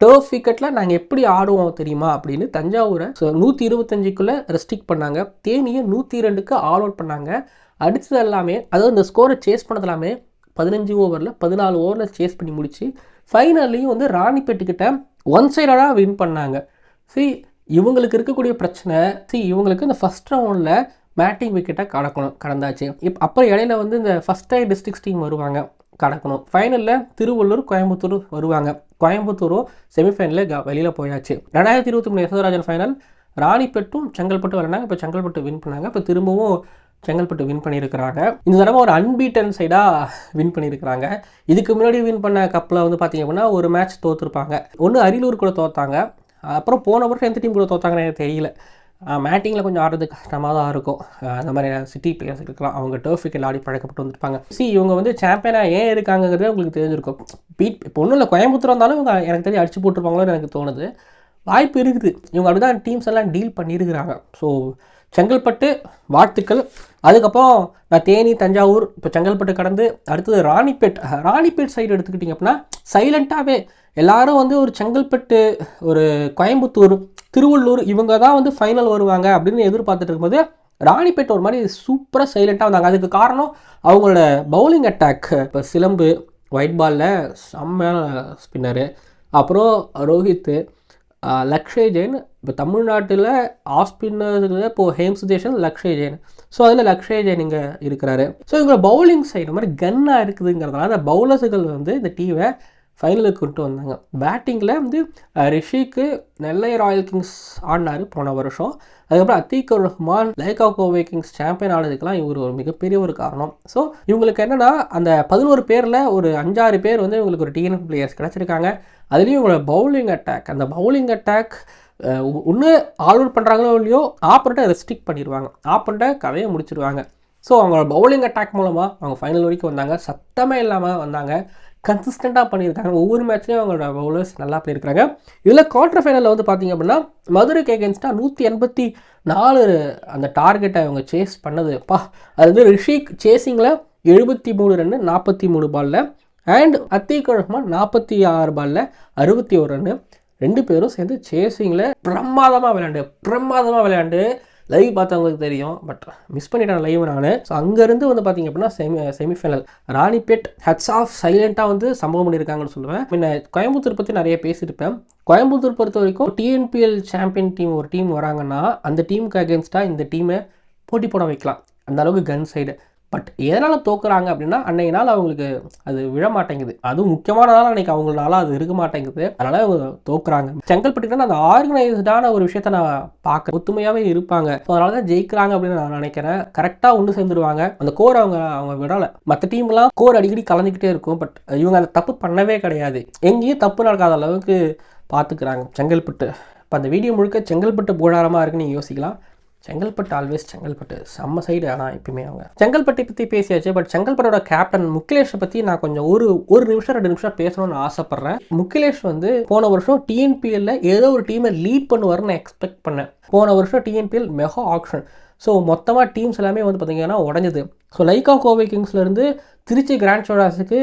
டர்ஃப் விக்கெட்டில் நாங்கள் எப்படி ஆடுவோம் தெரியுமா அப்படின்னு தஞ்சாவூரை ஸோ நூற்றி இருபத்தஞ்சுக்குள்ளே ரெஸ்ட்ரிக்ட் பண்ணாங்க. தேனியை நூற்றி ரெண்டுக்கு ஆல் அவுட் பண்ணாங்க. அடித்தது எல்லாமே அதாவது இந்த ஸ்கோரை சேஸ் பண்ணது எல்லாமே பதினஞ்சு ஓவரில் பதினாலு ஓவரில் சேஸ் பண்ணி முடிச்சு ஃபைனல்லையும் வந்து ராணிப்பேட்டுக்கிட்ட ஒன் சைடாக வின் பண்ணாங்க. சி இவங்களுக்கு இருக்கக்கூடிய பிரச்சனை சி இவங்களுக்கு இந்த ஃபஸ்ட் ரவுண்டில் பேட்டிங் விக்கெட்டை கடக்கணும் கடந்தாச்சு. இப் அப்புறம் இடையில வந்து இந்த ஃபஸ்ட் டைம் டிஸ்ட்ரிக்ஸ் டீம் வருவாங்க கடக்கணும். ஃபைனலில் திருவள்ளூர் கோயம்புத்தூர் வருவாங்க. கோயம்புத்தூரும் செமிஃபைனலில் க வெளியில் போயாச்சு. ரெண்டாயிரத்தி இருபத்தி மூணு யசோதராஜன் ஃபைனல் ராணிப்பேட்டும் செங்கல்பட்டு விளையாண்டாங்க இப்போ செங்கல்பட்டு வின் பண்ணாங்க. இப்போ திரும்பவும் செங்கல்பட்டு வின் பண்ணியிருக்கிறாங்க. இந்த தடவை ஒரு அன்பீட்டன் சைடாக வின் பண்ணியிருக்கிறாங்க. இதுக்கு முன்னாடி வின் பண்ண கப்பில் வந்து பார்த்தீங்க அப்படின்னா ஒரு மேட்ச் தோற்றுருப்பாங்க ஒன்று அரியலூர் கூட தோற்றாங்க அப்புறம் போன வருஷம் எந்த டீம் கூட தோற்றாங்கன்னு எனக்கு தெரியல. மேட்டிங்கில் கொஞ்சம் ஆடுறது கஷ்டமாக தான் இருக்கும். அந்த மாதிரி சிட்டி பிளேயர்ஸ் இருக்கலாம் அவங்க டர்ஃப் ஆடி பழக்கப்பட்டு வந்திருப்பாங்க. சி இவங்க வந்து சாம்பியனாக ஏன் இருக்காங்கிறதே உங்களுக்கு தெரிஞ்சிருக்கும். பீட் இப்போ ஒன்றும் இல்லை கோயம்புத்தூர் வந்தாலும் இவங்க எனக்கு தெரிஞ்சு அடிச்சு போட்டிருப்பாங்களோன்னு எனக்கு தோணுது. வாய்ப்பு இருக்குது. இவங்க அப்படிதான் டீம்ஸ் எல்லாம் டீல் பண்ணியிருக்கிறாங்க ஸோ செங்கல்பட்டு வாழ்த்துக்கள். அதுக்கப்புறம் நான் தேனி தஞ்சாவூர் இப்போ செங்கல்பட்டு கடந்து அடுத்தது ராணிப்பேட். ராணிப்பேட் சைடு எடுத்துக்கிட்டிங்க அப்படின்னா சைலண்ட்டாகவே எல்லாரும் வந்து ஒரு செங்கல்பட்டு ஒரு கோயம்புத்தூர் திருவள்ளூர் இவங்க தான் வந்து ஃபைனல் வருவாங்க அப்படின்னு எதிர்பார்த்துட்டு இருக்கும்போது ராணிப்பேட் ஒரு மாதிரி சூப்பராக சைலண்ட்டாக வந்தாங்க. அதுக்கு காரணம் அவங்களோட பவுலிங் அட்டாக் இப்போ சிலம்பு ஒயிட் பாலில் செம்மையான ஸ்பின்னரு அப்புறம் ரோஹித்து லக்ஷய் ஜெயின். இப்போ தமிழ்நாட்டில் ஆஃப் ஸ்பின்னர்ஸில் இப்போது ஹேம்ஸ் தேஷன் லக்ஷய் ஜெயின். ஸோ அதில் லக்ஷய் ஜெயின் இங்கே இருக்கிறாரு. ஸோ இவங்க பவுலிங் சைடு மாதிரி கன்னாக இருக்குதுங்கிறதுனால அந்த பவுலர்ஸுகள் வந்து இந்த டீமை ஃபைனலுக்கு கொண்டு வந்தாங்க. பேட்டிங்கில் வந்து ரிஷிக்கு நெல்லை ராயல் கிங்ஸ் ஆடினார் போன வருஷம். அதுக்கப்புறம் அத்தீக் ரஹ்மான் லைகா கோவே கிங்ஸ் சாம்பியன் ஆனதுக்கெல்லாம் இவர் ஒரு மிகப்பெரிய ஒரு காரணம். ஸோ இவங்களுக்கு என்னென்னா அந்த பதினோரு பேரில் ஒரு அஞ்சாறு பேர் வந்து இவங்களுக்கு ஒரு டிஎன்எஃப் பிளேயர்ஸ் கிடச்சிருக்காங்க. அதுலேயும் இவங்களோட பவுலிங் அட்டாக் அந்த பவுலிங் அட்டாக் ஒன்று ஆல் அவுட் பண்ணுறாங்களோ இல்லையோ ஆப்பரேட்டை ரெஸ்ட்ரிக்ட் பண்ணிடுவாங்க. ஆப்பரேட்டை கதையை முடிச்சிடுவாங்க. ஸோ அவங்களோட பவுலிங் அட்டாக் மூலமாக அவங்க ஃபைனல் வரைக்கும் வந்தாங்க. சத்தமே இல்லாமல் வந்தாங்க. கன்சிஸ்டண்ட்டாக பண்ணியிருக்காங்க. ஒவ்வொரு மேட்ச்லேயும் அவங்களோட பவுலர்ஸ் நல்லா பண்ணியிருக்காங்க இதில் குவார்டர் ஃபைனலில் வந்து பார்த்தீங்க அப்படின்னா மதுரைக்கு அகேன்ஸ்டாக நூற்றி எண்பத்தி நாலு அந்த டார்கெட்டை அவங்க சேஸ் பண்ணது. பா அது வந்து ரிஷிக் சேசிங்கில் எழுபத்தி மூணு ரன்னு நாற்பத்தி மூணு பாலில் அண்ட் அத்தீக் ரஹ்மான் நாற்பத்தி ஆறு பாலில் அறுபத்தி ஒரு ரன்னு ரெண்டு பேரும் சேர்ந்து சேசிங்கில் பிரமாதமாக விளையாண்டு பிரமாதமாக விளையாண்டு லைவ் பார்த்தவங்களுக்கு தெரியும் பட் மிஸ் பண்ணிட்டேன் லைவ் நான். ஸோ அங்கேருந்து வந்து பார்த்தீங்க அப்படின்னா semi semifinal Ranipet hats off சைலண்ட்டாக வந்து சம்பவம் பண்ணியிருக்காங்கன்னு சொல்லுவேன். முன்ன கோயம்புத்தூர் பற்றி நிறைய பேசியிருப்பேன். கோயம்புத்தூர் பொறுத்த வரைக்கும் டிஎன்பிஎல் சாம்பியன் டீம் ஒரு டீம் வராங்கன்னா அந்த டீமுக்கு அகேன்ஸ்டாக இந்த டீமை போட்டி போட வைக்கலாம். அந்த அளவுக்கு கன் சைடு பட் எதனால் தோக்குறாங்க அப்படின்னா அன்னைக்கு நாள் அவங்களுக்கு அது விழ மாட்டேங்குது. அதுவும் முக்கியமான நாள் அன்னைக்கு அவங்களால அது இருக்க மாட்டேங்குது. அதனால அவங்க தோக்குறாங்க. செங்கல்பட்டுக்கிட்ட அந்த ஆர்கனைஸ்டான ஒரு விஷயத்த நான் பார்க்க ஒத்துமையாகவே இருப்பாங்க. ஸோ அதனால தான் ஜெயிக்கிறாங்க அப்படின்னு நான் நினைக்கிறேன். கரெக்டாக ஒன்று சேர்ந்துருவாங்க. அந்த கோர் அவங்க அவங்க விடலை. மற்ற டீம்லாம் கோர் அடிக்கடி கலந்துக்கிட்டே இருக்கும். பட் இவங்க அந்த தப்பு பண்ணவே கிடையாது. எங்கேயும் தப்பு நடக்காத அளவுக்கு பார்த்துக்கிறாங்க செங்கல்பட்டு. இப்போ அந்த வீடியோ முழுக்க செங்கல்பட்டு புகழாரமாக இருக்குன்னு நீங்கள் யோசிக்கலாம். செங்கல்பட்டு ஆல்வேஸ் செங்கல்பட்டு. செம்ம சைடு ஆனால் எப்பயுமே அவங்க. செங்கல்பட்டை பற்றி பேசியாச்சு பட் செங்கல்பட்டோட கேப்டன் முக்கிலேஷை பற்றி நான் கொஞ்சம் ஒரு ஒரு நிமிஷம் ரெண்டு நிமிஷம் பேசணும்னு ஆசைப்பட்றேன். முக்கிலேஷ் வந்து போன வருஷம் டிஎன்பிஎல்ல ஏதோ ஒரு டீமை லீட் பண்ணுவார்னு எக்ஸ்பெக்ட் பண்ணேன். போன வருஷம் டிஎன்பிஎல் மெகா ஆக்ஷன் ஸோ மொத்தமாக டீம்ஸ் எல்லாமே வந்து பார்த்தீங்கன்னா உடஞ்சுது. ஸோ லைக்கா கோவை கிங்ஸ்லேருந்து திருச்சி கிராண்ட் சோடாஸுக்கு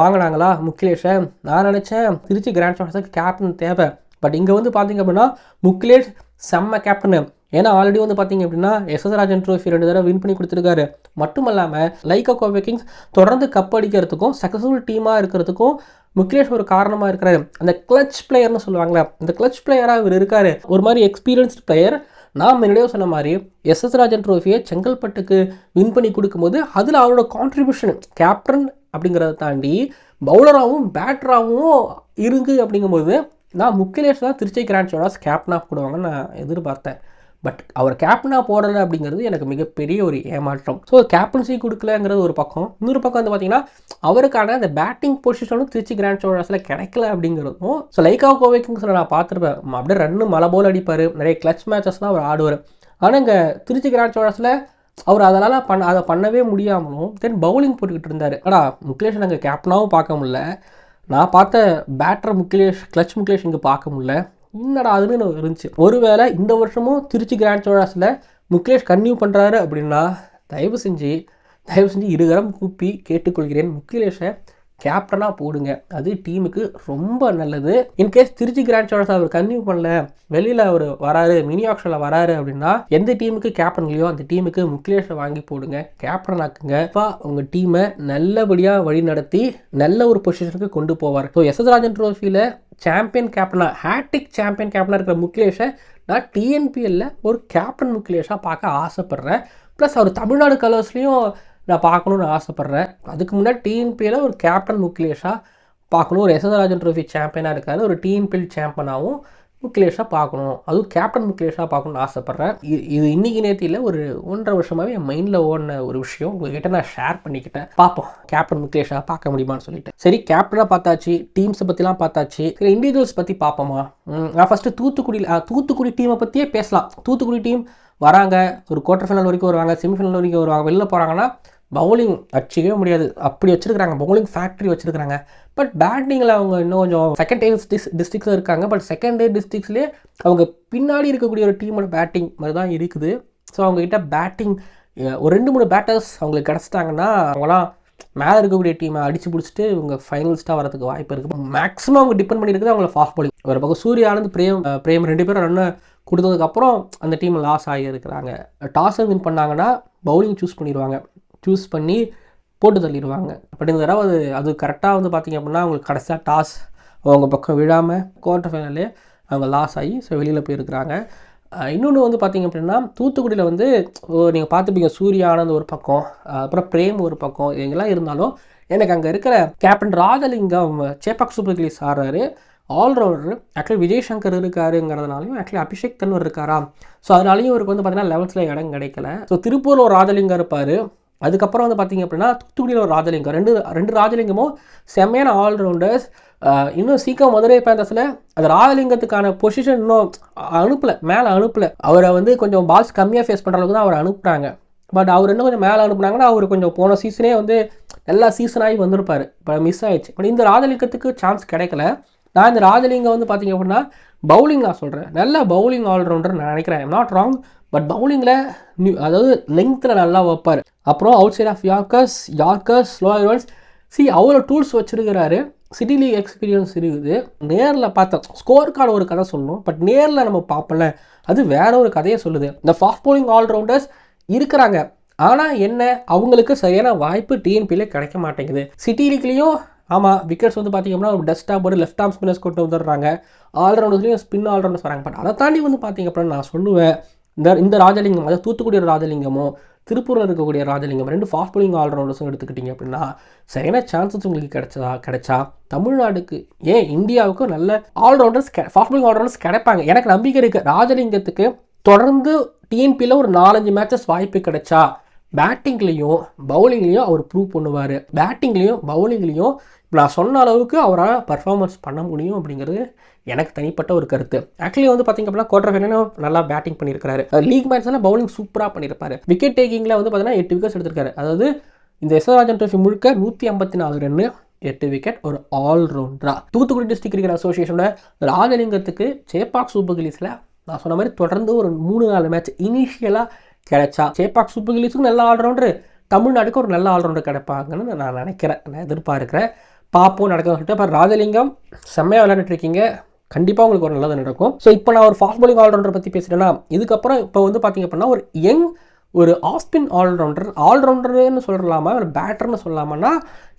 வாங்கினாங்களா முக்கிலேஷை நான் நினச்சேன் திருச்சி கிராண்ட் சோடாஸுக்கு கேப்டன் தேவை. பட் இங்கே வந்து பார்த்தீங்க அப்படின்னா முக்கிலேஷ் செம்ம கேப்டனு ஏன்னா ஆல்ரெடி வந்து பார்த்தீங்க அப்படின்னா எஸ்எஸ் ராஜன் ட்ரோஃபி ரெண்டு தடவை வின் பண்ணி கொடுத்துருக்காரு. மட்டும் இல்லாமல் லைக்கா கோவை கிங்ஸ் தொடர்ந்து கப் அடிக்கிறதுக்கும் சக்ஸஸ்ஃபுல் டீமாக இருக்கிறதுக்கும் முக்கிலேஷ் ஒரு காரணமாக இருக்கிறாரு. அந்த கிளச் பிளேயர்னு சொல்லுவாங்களே அந்த கிளச் பிளேயராக இவர் இருக்கார். ஒரு மாதிரி எக்ஸ்பீரியன்ஸ்டு பிளேயர் நான் முன்னாடியே சொன்ன மாதிரி எஸ்எஸ் ராஜன் ட்ரோஃபியை செங்கல்பட்டுக்கு வின் பண்ணி கொடுக்கும்போது அதில் அவரோட கான்ட்ரிபியூஷன் கேப்டன் அப்படிங்கிறத தாண்டி பவுலராகவும் பேட்டராகவும் இருக்கு அப்படிங்கும்போது நான் முக்கிலேஷ் தான் திருச்சி கிராண்ட் சோடாஸ் கேப்டனாக போடுவாங்கன்னு நான் எதிர்பார்த்தேன். பட் அவர் கேப்டனாக போடலை அப்படிங்கிறது எனக்கு மிகப்பெரிய ஒரு ஏமாற்றம். ஸோ கேப்டன்சி கொடுக்கலங்கிறது ஒரு பக்கம். இன்னொரு பக்கம் வந்து பார்த்தீங்கன்னா அவருக்கான அந்த பேட்டிங் பொசிஷனும் திருச்சி கிராண்ட் சோழஸில் கிடைக்கல அப்படிங்கிறதும் ஸோ லைக்கா கோவைக்குங்க சொல்ல நான் பார்த்துருப்பேன். அப்படியே ரன்னு மலை போல் அடிப்பார். நிறைய கிளச் மேட்சஸ்லாம் அவர் ஆடுவார். ஆனால் இங்கே திருச்சி கிராண்ட் சோழஸில் அவர் அதனால் பண்ண அதை பண்ணவே முடியாமலும் தென் பவுலிங் போட்டுக்கிட்டு இருந்தார். அடா முக்கிலேஷ் நாங்கள் கேப்டனாகவும் பார்க்க முடில நான் பார்த்த பேட்டர் முக்கிலேஷ் கிளச் முக்கிலேஷ் இங்கே பார்க்க முடில என்னடா அதுன்னு இருந்துச்சு. ஒருவேளை இந்த வருஷமும் திருச்சி கிராண்ட் சோழாஸில் முகேஷ் கன்யூ பண்ணுறாரு அப்படின்னா தயவு செஞ்சு தயவு செஞ்சு இருகரம் கூப்பி கேட்டுக்கொள்கிறேன். முக்கிலேஷை கேப்டனாக போடுங்க. அது டீமுக்கு ரொம்ப நல்லது. In case Trichy grand Cholas our continue பண்ணல வெளியில் அவர் வராரு மினி ஆக்ஷனில் வராரு அப்படின்னா எந்த டீமுக்கு கேப்டன் இல்லையோ அந்த டீமுக்கு முக்லேஷை வாங்கி போடுங்க. கேப்டன் ஆக்குங்க. அப்பா உங்கள் டீமை நல்லபடியாக வழி நடத்தி நல்ல ஒரு பொசிஷனுக்கு கொண்டு போவார். ஸோ எஸ் எஸ் ராஜன் ட்ரோஃபியில் சாம்பியன் கேப்டனாக ஹேட்டிக் சாம்பியன் கேப்டனாக இருக்கிற முக்கிலேஷை நான் டிஎன்பிஎல்ல ஒரு கேப்டன் முக்கிலேஷாக பார்க்க ஆசைப்பட்றேன். ப்ளஸ் அவர் தமிழ்நாடு கலர்ஸ்லேயும் நான் பார்க்கணுன்னு ஆசைப்பட்றேன். அதுக்கு முன்னாடி டிஎன்பிஎல்ல ஒரு கேப்டன் முக்கிலேஷாக பார்க்கணும். ஒரு எஸ்எஸ் ட்ரோஃபி சாம்பியனாக இருக்காரு. ஒரு டிஎன்பிஎல் சாம்பியனாகவும் முக்கிலேஷாக பார்க்கணும். அதுவும் கேப்டன் முக்கிலேஷாக பார்க்கணும்னு ஆசைப்பட்றேன். இது இன்றைக்கி இன்னைக்கு நேத்தியில் ஒரு ஒன்றரை வருஷமாகவே என் மைண்டில் ஓடின ஒரு விஷயம். உங்ககிட்ட நான் ஷேர் பண்ணிக்கிட்டேன். பார்ப்போம். கேப்டன் முக்கிலேஷாக பார்க்க முடியுமான்னு சொல்லிட்டு. சரி கேப்டனாக பார்த்தாச்சு. டீம்ஸை பற்றிலாம் பார்த்தாச்சு. சரி இண்டிவிஜுவல்ஸ் பற்றி பார்ப்போமா? நான் ஃபஸ்ட்டு தூத்துக்குடியில் தூத்துக்குடி டீமை பற்றியே பேசலாம். தூத்துக்குடி டீம் வராங்க. ஒரு குவார்டர் ஃபைனல் வரைக்கும் வருவாங்க. செமிஃபைனல் வரைக்கும் வருவாங்க. வெளில போகிறாங்கன்னா பவுலிங் அடிச்சிக்கவே முடியாது. அப்படி வச்சிருக்காங்க பவுலிங் ஃபேக்ட்ரி வச்சிருக்காங்க பட் பேட்டிங்கில் அவங்க இன்னும் கொஞ்சம் செகண்ட் டே டிஸ் டிஸ்ட்ரிக்ஸில் இருக்காங்க. பட் செகண்ட் டே டிஸ்ட்ரிக்ஸ்லேயே அவங்க பின்னாடி இருக்கக்கூடிய ஒரு டீமோட பேட்டிங் மாதிரி தான் இருக்குது. ஸோ அவங்கக்கிட்ட பேட்டிங் ஒரு ரெண்டு மூணு பேட்டர்ஸ் அவங்களுக்கு கிடச்சிட்டாங்கன்னா அவங்களாம் மேலே இருக்கக்கூடிய டீமை அடித்து பிடிச்சிட்டு இவங்க ஃபைனல்ஸ்ட்டாக வரதுக்கு வாய்ப்பு இருக்குது மேக்ஸிமம் அவங்க டிபெண்ட் பண்ணியிருக்குது அவங்கள ஃபாஸ்ட் பாலிங் ஒரு பக்கம் சூர்யா பிரேம் பிரேம் ரெண்டு பேரும் ரன்னு கொடுத்ததுக்கப்புறம் அந்த டீம் லாஸ் ஆகியிருக்கிறாங்க. டாஸை வின் பண்ணாங்கன்னா பவுலிங் சூஸ் பண்ணிடுவாங்க. சூஸ் பண்ணி போட்டு தள்ளிடுவாங்க. பட் இந்த தடவை அது அது கரெக்டாக வந்து பார்த்திங்க அப்படின்னா அவங்களுக்கு கடைசியாக டாஸ் அவங்க பக்கம் விழாமல் குவார்ட்டர் ஃபைனல்லே அவங்க லாஸ் ஆகி ஸோ வெளியில் போயிருக்கிறாங்க. இன்னொன்று வந்து பார்த்தீங்க அப்படின்னா தூத்துக்குடியில் வந்து நீங்கள் பார்த்துப்பீங்க சூர்யா ஆனந்த் ஒரு பக்கம் அப்புறம் பிரேம் ஒரு பக்கம் இவங்கெல்லாம் இருந்தாலும் எனக்கு அங்கே இருக்கிற captain Rajalingam Chepauk super kings ஆடுறாரு. ஆல்ரவுண்டர் ஆக்சுவலி விஜய் சங்கர் இருக்காருங்கிறதுனாலையும் ஆக்சுவலி அபிஷேக் தன்வர் இருக்காரா? ஸோ அதனாலையும் இவருக்கு வந்து பார்த்தீங்கன்னா லெவல்ஸில் இடம் கிடைக்கல. ஸோ திருப்பூரில் ஒரு ராஜலிங்கம் இருப்பார். அதுக்கப்புறம் வந்து பார்த்திங்க அப்படின்னா தூத்துக்குடியில் ஒரு ராஜலிங்கம். ரெண்டு ரெண்டு ராஜலிங்கமும் செம்மையான ஆல்ரவுண்டர்ஸ் இன்னும் சீக்கிரம் மதுரை பேந்தஸில் அந்த ராஜலிங்கத்துக்கான பொசிஷன் இன்னும் அனுப்பலை மேலே அனுப்பலை. அவரை வந்து கொஞ்சம் பால்ஸ் கம்மியாக ஃபேஸ் பண்ணுற அளவுக்கு தான் அவர் அனுப்புகிறாங்க பட் அவர் இன்னும் கொஞ்சம் மேலே அனுப்புனாங்கன்னா அவர் கொஞ்சம் போன சீசனே வந்து நல்லா சீசனாகி வந்திருப்பார். இப்போ மிஸ் ஆயிடுச்சு. பட் இந்த ராஜலிங்கத்துக்கு சான்ஸ் கிடைக்கல. நான் இந்த ராஜலிங்கம் வந்து பார்த்தீங்க அப்படின்னா பவுலிங் நான் சொல்கிறேன் நல்ல பவுலிங் ஆல்ரவுண்டர் நான் நினைக்கிறேன். நாட் ராங் பட் பவுலிங்கில் நியூ அதாவது லெங்த்தில் நல்லா வைப்பார். அப்புறம் outside off yorkers yorkers slow ஐவன்ஸ் சி அவ்வளோ டூல்ஸ் வச்சிருக்கிறாரு. சிட்டி லீக் எக்ஸ்பீரியன்ஸ் இருக்குது. நேரில் பார்த்தோம் ஸ்கோர் கார்டு ஒரு கதை சொல்லணும். பட் நேரில் நம்ம பார்ப்பல அது வேற ஒரு கதையை சொல்லுது. இந்த ஃபாஸ்ட் போலிங் ஆல்ரவுண்டர்ஸ் இருக்கிறாங்க. ஆனால் என்ன? அவங்களுக்கு சரியான வாய்ப்பு டிஎன்பியில் கிடைக்க மாட்டேங்குது. சிட்டி லீக்லேயும் ஆமாம் விக்கெட்ஸ் வந்து பார்த்தீங்கன்னா ஒரு டஸ்ட்டாக போட்டு லெஃப்ட் ஆர்ம் ஸ்பின்னர்ஸ் கொண்டு வந்துடுறாங்க. ஆல்ரவுண்டர்ஸ்லையும் ஸ்பின் ஆல்ரவுண்டர்ஸ் வராங்க. பட் அதை தாண்டி வந்து பார்த்தீங்க அப்படின்னா நான் சொல்லுவேன். இந்த இந்த ராஜலிங்கம் அதாவது தூத்துக்குடி ராஜலிங்கமும் திருப்பூரில் இருக்கக்கூடிய ராஜலிங்கம் ரெண்டு ஃபாஸ்ட் போலிங் ஆல்ரவுண்டர்ஸும் எடுத்துக்கிட்டிங்க அப்படின்னா சரியான சான்சஸ் உங்களுக்கு கிடைச்சதா கிடைச்சா தமிழ்நாடுக்கு ஏன் இந்தியாவுக்கும் நல்ல ஆல்ரவுண்டர்ஸ் ஃபாஸ்ட் போலிங் ஆல்ரவுண்டர்ஸ் கிடைப்பாங்க. எனக்கு நம்பிக்கை இருக்குது ராஜலிங்கத்துக்கு தொடர்ந்து டிஎன்பியில் ஒரு நாலஞ்சு மேட்சஸ் வாய்ப்பு கிடைச்சா பேட்டிங்லேயும் பவுலிங்லேயும் அவர் ப்ரூவ் பண்ணுவார். பேட்டிங்லேயும் பவுலிங்லேயும் நான் சொன்ன அளவுக்கு அவரால் பர்ஃபார்மன்ஸ் பண்ண முடியும் அப்படிங்கிறது எனக்கு தனிப்பட்ட ஒரு கருத்து. ஆக்சுவலி வந்து பார்த்திங்க அப்படின்னா குவார்டர் ஃபைனலும் நல்லா பேட்டிங் பண்ணியிருக்காரு லீக் மேட்ச்லாம் பவுலிங் சூப்பராக பண்ணியிருப்பாரு விக்கெட் டேக்கிங்கில் வந்து பார்த்தீங்கன்னா எட்டு விக்கெட்ஸ் எடுத்திருக்காரு. அதாவது இந்த எஸ்வராஜன் ட்ரோஃபி முழுக்க நூற்றி ஐம்பத்தி நாலு ரன்னு எட்டு விக்கெட் ஒரு ஆல்ரவுண்டரா தூத்துக்குடி டிஸ்ட்ரிக்ட் கிரிக்கெட் அசோசியேஷனோட ராஜலிங்கத்துக்கு சேப்பாக் சூப்பர் கிலீஸில் நான் சொன்ன மாதிரி தொடர்ந்து ஒரு மூணு நாலு மேட்ச் இனிஷியலாக கிடைச்சா. சேப்பாக் சூப்பர் கிலீஸுக்கு நல்ல ஆல்ரவுண்டர் தமிழ்நாடுக்கு ஒரு நல்ல ஆல்ரவுண்டர் கிடைப்பாங்கன்னு நான் நினைக்கிறேன். நான் எதிர்பார்க்குறேன். பார்ப்போம் நடக்கும் சொல்லிட்டு. அப்போ ராஜலிங்கம் செம்மையாக விளையாண்டுட்டு இருக்கீங்க. கண்டிப்பாக உங்களுக்கு ஒரு நல்லது நடக்கும். ஸோ இப்போ நான் ஒரு ஃபாஸ்ட் பாலிங் ஆல்ரவுண்டர் பற்றி பேசுகிறேன்னா இதுக்கப்புறம் இப்போ வந்து பார்த்திங்க அப்படின்னா ஒரு யங் ஒரு ஆஸ்பின் ஆல்ரவுண்டர் ஆல்ரவுண்டர்னு சொல்லலாமா ஒரு பேட்டர்னு சொல்லலாமான்னா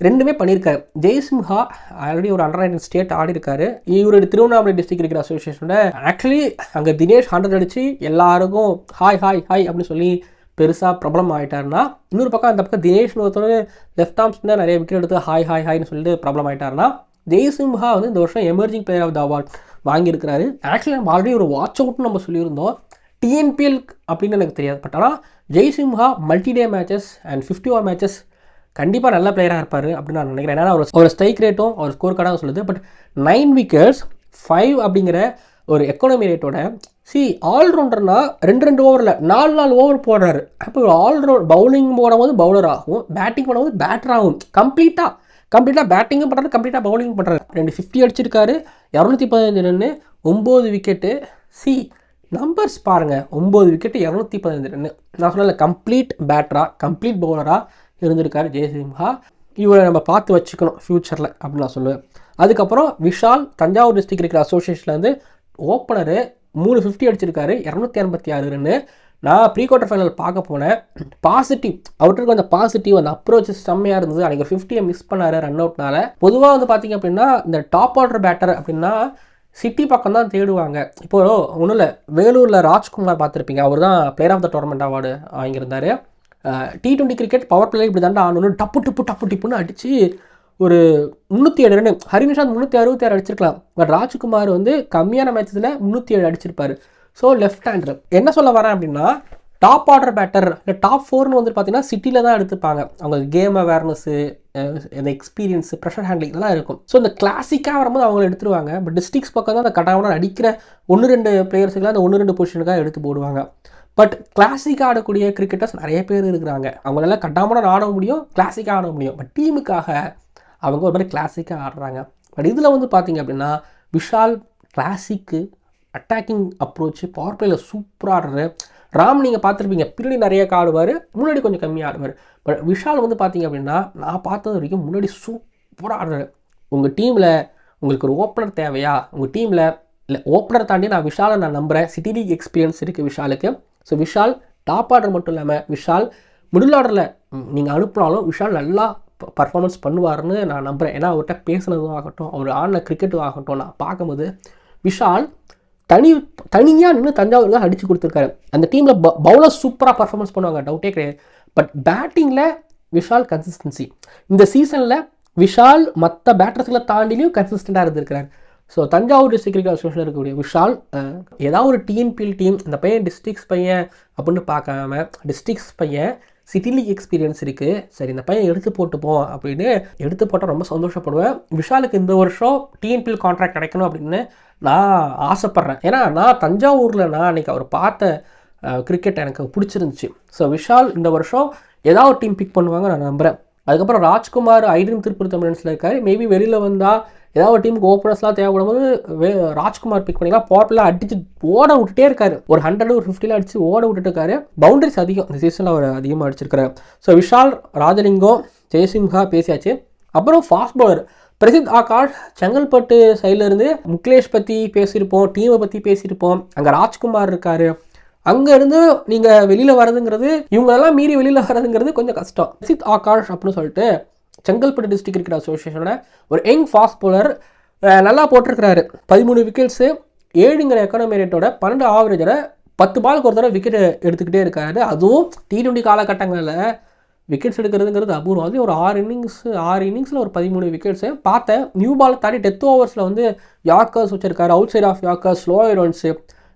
ரெண்டுமே பண்ணியிருக்காரு. ஜெய்சிம்ஹா ஆல்ரெடி ஒரு அண்டர் நைன்டீன் ஸ்டேட் ஆடி இருக்காரு இவருடைய திருவண்ணாமலை டிஸ்ட்ரிக்ட் கிரிக்கெட் அசோசியேஷனோட ஆக்சுவலி அங்கே தினேஷ் ஹண்ட்ரட் அடிச்சு எல்லாருக்கும் ஹாய் ஹாய் ஹாய் அப்படின்னு சொல்லி பெருசாக ப்ராப்ளம் ஆகிட்டாருன்னா இன்னொரு பக்கம் அந்த பக்கம் தினேஷ் ஒருத்தர் லெஃப்ட் ஆர்ம்ஸ் தான் நிறைய விக்கெட் எடுத்து ஹாய் ஹாய் ஹாய்னு சொல்லிட்டு ப்ராப்ளம் ஆகிட்டாருன்னா ஜெய்சிம்ஹா வந்து இந்த வருஷம் emerging player of the award வாங்கியிருக்கிறாரு. Actually நம்ம ஆல்ரெடி ஒரு வாட்ச் அவுட்னு நம்ம சொல்லியிருந்தோம். டிஎன்பிஎல் அப்படின்னு எனக்கு தெரியாது. பட் ஆனால் Jaisimha multi day matches and fifty over matches கண்டிப்பாக நல்ல பிளேயராக இருப்பார் அப்படின்னு நான் நினைக்கிறேன். ஏன்னா அவர் ஒரு ஸ்ட்ரைக் ரேட்டும் அவர் ஸ்கோர் கார்டாக சொல்லுது. பட் நைன் விக்கெட்ஸ் ஃபைவ் அப்படிங்கிற ஒரு எக்கானமி ரேட்டோட சி ஆல்ரவுண்டர்னா ரெண்டு ரெண்டு ஓவரில் நாலு நாலு ஓவர் போடுறாரு. அப்போ ஆல்ரவுண்ட் பவுலிங் போடும்போது பவுலர் ஆகும் பேட்டிங் போடும்போது பேட்டர் ஆகும். கம்ப்ளீட்டாக கம்ப்ளீட்டாக பேட்டிங்கும் பண்ணுறாரு கம்ப்ளீட்டாக பவுலிங் பண்ணுறாரு ரெண்டு ஃபிஃப்டி அடிச்சிருக்காரு. இரநூத்தி பதினஞ்சு ரன்னு ஒம்பது விக்கெட்டு சி நம்பர்ஸ் பாருங்கள் ஒம்பது விக்கெட்டு இரநூத்தி பதினஞ்சு ரன்னு நான் சொன்னல கம்ப்ளீட் பேட்டராக கம்ப்ளீட் பவுலராக இருந்திருக்காரு ஜெயசிம்ஹா. இவரை நம்ம பார்த்து வச்சுக்கணும் ஃப்யூச்சரில் அப்படின்னு நான் சொல்லுவேன். அதுக்கப்புறம் விஷால் தஞ்சாவூர் டிஸ்ட்ரிக்ட் கிரிக்கெட் அசோசியேஷன்லேருந்து ஓப்பனரு மூணு ஃபிஃப்டி அடிச்சிருக்காரு. இரநூத்தி எண்பத்தி ஆறு ரன்னு நான் ப்ரீ குவார்டர் ஃபைனல் பார்க்க போனேன். பாசிட்டிவ் அவருக்கு கொஞ்சம் பாசிட்டிவ் அந்த அப்ரோச் செம்மையாக இருந்தது. அன்றைக்கி ஃபிஃப்டியை மிஸ் பண்ணார் ரன் அவுட்னால பொதுவாக வந்து பார்த்தீங்க அப்படின்னா இந்த டாப் ஆர்டர் பேட்டர் அப்படின்னா சிட்டி பக்கம் தான் தேடுவாங்க. இப்போ ஒன்றும் இல்லை. வேலூரில் ராஜ்குமார் பார்த்துருப்பீங்க. அவர் தான் player of the tournament award வாங்கியிருந்தார். T twenty cricket power play இப்படி தாண்டா ஆடணும் டப்பு டிப்பு டப்பு டிப்புன்னு அடித்து ஒரு முந்நூற்றி ஏழு ரன் ஹரிநிஷாந்த் முந்நூற்றி அறுபத்தி ஆறு அடிச்சிருக்கலாம். பட் ராஜ்குமார் வந்து கம்மியான மேட்சத்தில் முந்நூற்றி ஏழு அடிச்சிருப்பார். ஸோ லெஃப்ட் ஹேண்டர் என்ன சொல்ல வரேன் அப்படின்னா டாப் ஆர்டர் பேட்டர் இல்லை டாப் ஃபோர்னு வந்து பார்த்தீங்கன்னா சிட்டியில் தான் எடுத்துப்பாங்க. அவங்க கேம் அவேர்னஸ்ஸு இந்த எக்ஸ்பீரியன்ஸு ப்ரெஷர் ஹேண்ட்லிங் இதெல்லாம் இருக்கும். ஸோ இந்த கிளாசிக்காக வரும்போது அவங்களை எடுத்துருவாங்க. பட் டிஸ்ட்ரிக்ஸ் பக்கம் தான் அந்த கட்டாமல் அடிக்கிற ஒன்று ரெண்டு பிளேயர்ஸுக்கெல்லாம் அந்த ஒன்று ரெண்டு பொசிஷனுக்காக எடுத்து போடுவாங்க. பட் கிளாசிக்காக ஆடக்கூடிய கிரிக்கெட்டர்ஸ் நிறைய பேர் இருக்கிறாங்க. அவங்களால கட்டாமல் ஆட முடியும் கிளாசிக்காக ஆட முடியும். பட் டீமுக்காக அவங்க ஒரு மாதிரி கிளாசிக்காக ஆடுறாங்க. பட் இதில் வந்து பார்த்தீங்க அப்படின்னா Vishal classic attacking approach power பிளேயில் சூப்பராக ஆடுறாரு. ராம் நீங்கள் பார்த்துருப்பீங்க பின்னாடி நிறைய ஆடுவார் முன்னாடி கொஞ்சம் கம்மியாக ஆடுவார். பட் விஷால் வந்து பார்த்தீங்க அப்படின்னா நான் பார்த்தது வரைக்கும் முன்னாடி சூப்பராக ஆடுறாரு. உங்கள் டீமில் உங்களுக்கு ஒரு ஓப்பனர் தேவையா? உங்கள் டீமில் இல்லை ஓப்பனர் தாண்டி நான் விஷாலை நான் நம்புகிறேன் சிட்டி லீக் எக்ஸ்பீரியன்ஸ் இருக்குது விஷாலுக்கு. ஸோ விஷால் டாப் ஆர்டர் மட்டும் இல்லாமல் விஷால் மிடில் ஆர்டரில் நீங்கள் அனுப்புனாலும் விஷால் நல்லா பர்ஃபார்மன்ஸ் பண்ணுவார்னு நான் நம்புகிறேன் ஏன்னா அவர்கிட்ட பேசுனதும் ஆகட்டும் அவர் ஆடின கிரிக்கெட்டும் ஆகட்டும் நான் பார்க்கும்போது விஷால் தனி தனியாக நின்று தஞ்சாவூருக்கு அடித்து கொடுத்துருக்காரு. அந்த டீமில் பவுலர் சூப்பராக பர்ஃபார்மன்ஸ் பண்ணுவாங்க டவுட்டே கிடையாது. பட் பேட்டிங்கில் விஷால் கன்சிஸ்டன்சி இந்த சீசனில் விஷால் மற்ற பேட்டர்ஸ்களை தாண்டிலையும் கன்சிஸ்டண்ட்டாக இருந்திருக்கிறார். So Thanjavur district cricket association இருக்கக்கூடிய விஷால் ஏதாவது ஒரு டிஎன்பிஎல் டீம் இந்த பையன் டிஸ்ட்ரிக்ஸ் பையன் அப்படின்னு பார்க்காம டிஸ்ட்ரிக்ஸ் பையன் சிட்டி லீக் எக்ஸ்பீரியன்ஸ் இருக்குது சரி இந்த பையன் எடுத்து போட்டுப்போம் அப்படின்னு எடுத்து போட்டால் ரொம்ப சந்தோஷப்படுவேன். விஷாலுக்கு இந்த வருஷம் டிஎன்பிஎல் கான்ட்ராக்ட் கிடைக்கணும் அப்படின்னு நான் ஆசைப்பட்றேன். ஏன்னா நான் தஞ்சாவூரில் நான் அன்றைக்கி அவர் பார்த்த கிரிக்கெட் எனக்கு பிடிச்சிருந்துச்சு. ஸோ விஷால் இந்த வருஷம் ஏதாவது டீம் பிக் பண்ணுவாங்க நான் நம்புகிறேன் அதுக்கப்புறம் ராஜ்குமார் ஐடின் திருப்பூர் தமிழன்ஸில் இருக்காரு. மேபி வெளியில் வந்தால் ஏதாவது ஒரு டீமுக்கு ஓப்பனர்ஸ்லாம் தேவைப்படும் போது ராஜ்குமார் பிக் பண்ணிக்கலாம். பவர்ஃபுல்லாக அடிச்சு ஓட விட்டுட்டே இருக்காரு. ஒரு ஹண்ட்ரட் ஒரு ஃபிஃப்டியில் அடிச்சு ஓட விட்டுட்டு இருக்காரு. பவுண்டரிஸ் அதிகம். இந்த சீசனில் அவர் அதிகமாக அடிச்சிருக்காரு ஸோ விஷால் ராஜலிங்கம் ஜெயசிம்ஹா பேசியாச்சு. அப்புறம் ஃபாஸ்ட் பவுலர் பிரசித் ஆகாஷ் செங்கல்பட்டு சைடில் இருந்து முக்லேஷ் பற்றி பேசியிருப்போம் டீமை பற்றி பேசியிருப்போம். அங்கே ராஜ்குமார் இருக்காரு. அங்கேருந்து நீங்கள் வெளியில் வரதுங்கிறது இவங்களெல்லாம் மீறி வெளியில் வரதுங்கிறது கொஞ்சம் கஷ்டம். பிரசித் ஆகாஷ் அப்படின்னு சொல்லிட்டு செங்கல்பட்டு டிஸ்ட்ரிக்ட் கிரிக்கெட் அசோசியேஷனோட ஒரு யங் ஃபாஸ்ட் போலர் நல்லா போட்டிருக்கிறாரு. பதிமூணு விக்கெட்ஸு ஏழுங்கிற எக்கானமி ரேட்டோட பன்னெண்டு ஆவரேஜரை பத்து பாலுக்கு ஒரு தடவை விக்கெட் எடுத்துக்கிட்டே இருக்காரு. அதுவும் டி டுவெண்ட்டி காலகட்டங்களில் விக்கெட்ஸ் எடுக்கிறதுங்கிறது அபூர்வம். அது ஒரு ஆறு இன்னிங்ஸ் ஆறு இன்னிங்ஸில் ஒரு பதிமூணு விக்கெட்ஸு பார்த்தேன் நியூ பால் தாண்டி டெத் ஓவர்ஸில் வந்து யார்க்கர்ஸ் வச்சிருக்காரு. Outside off yorkers slow runs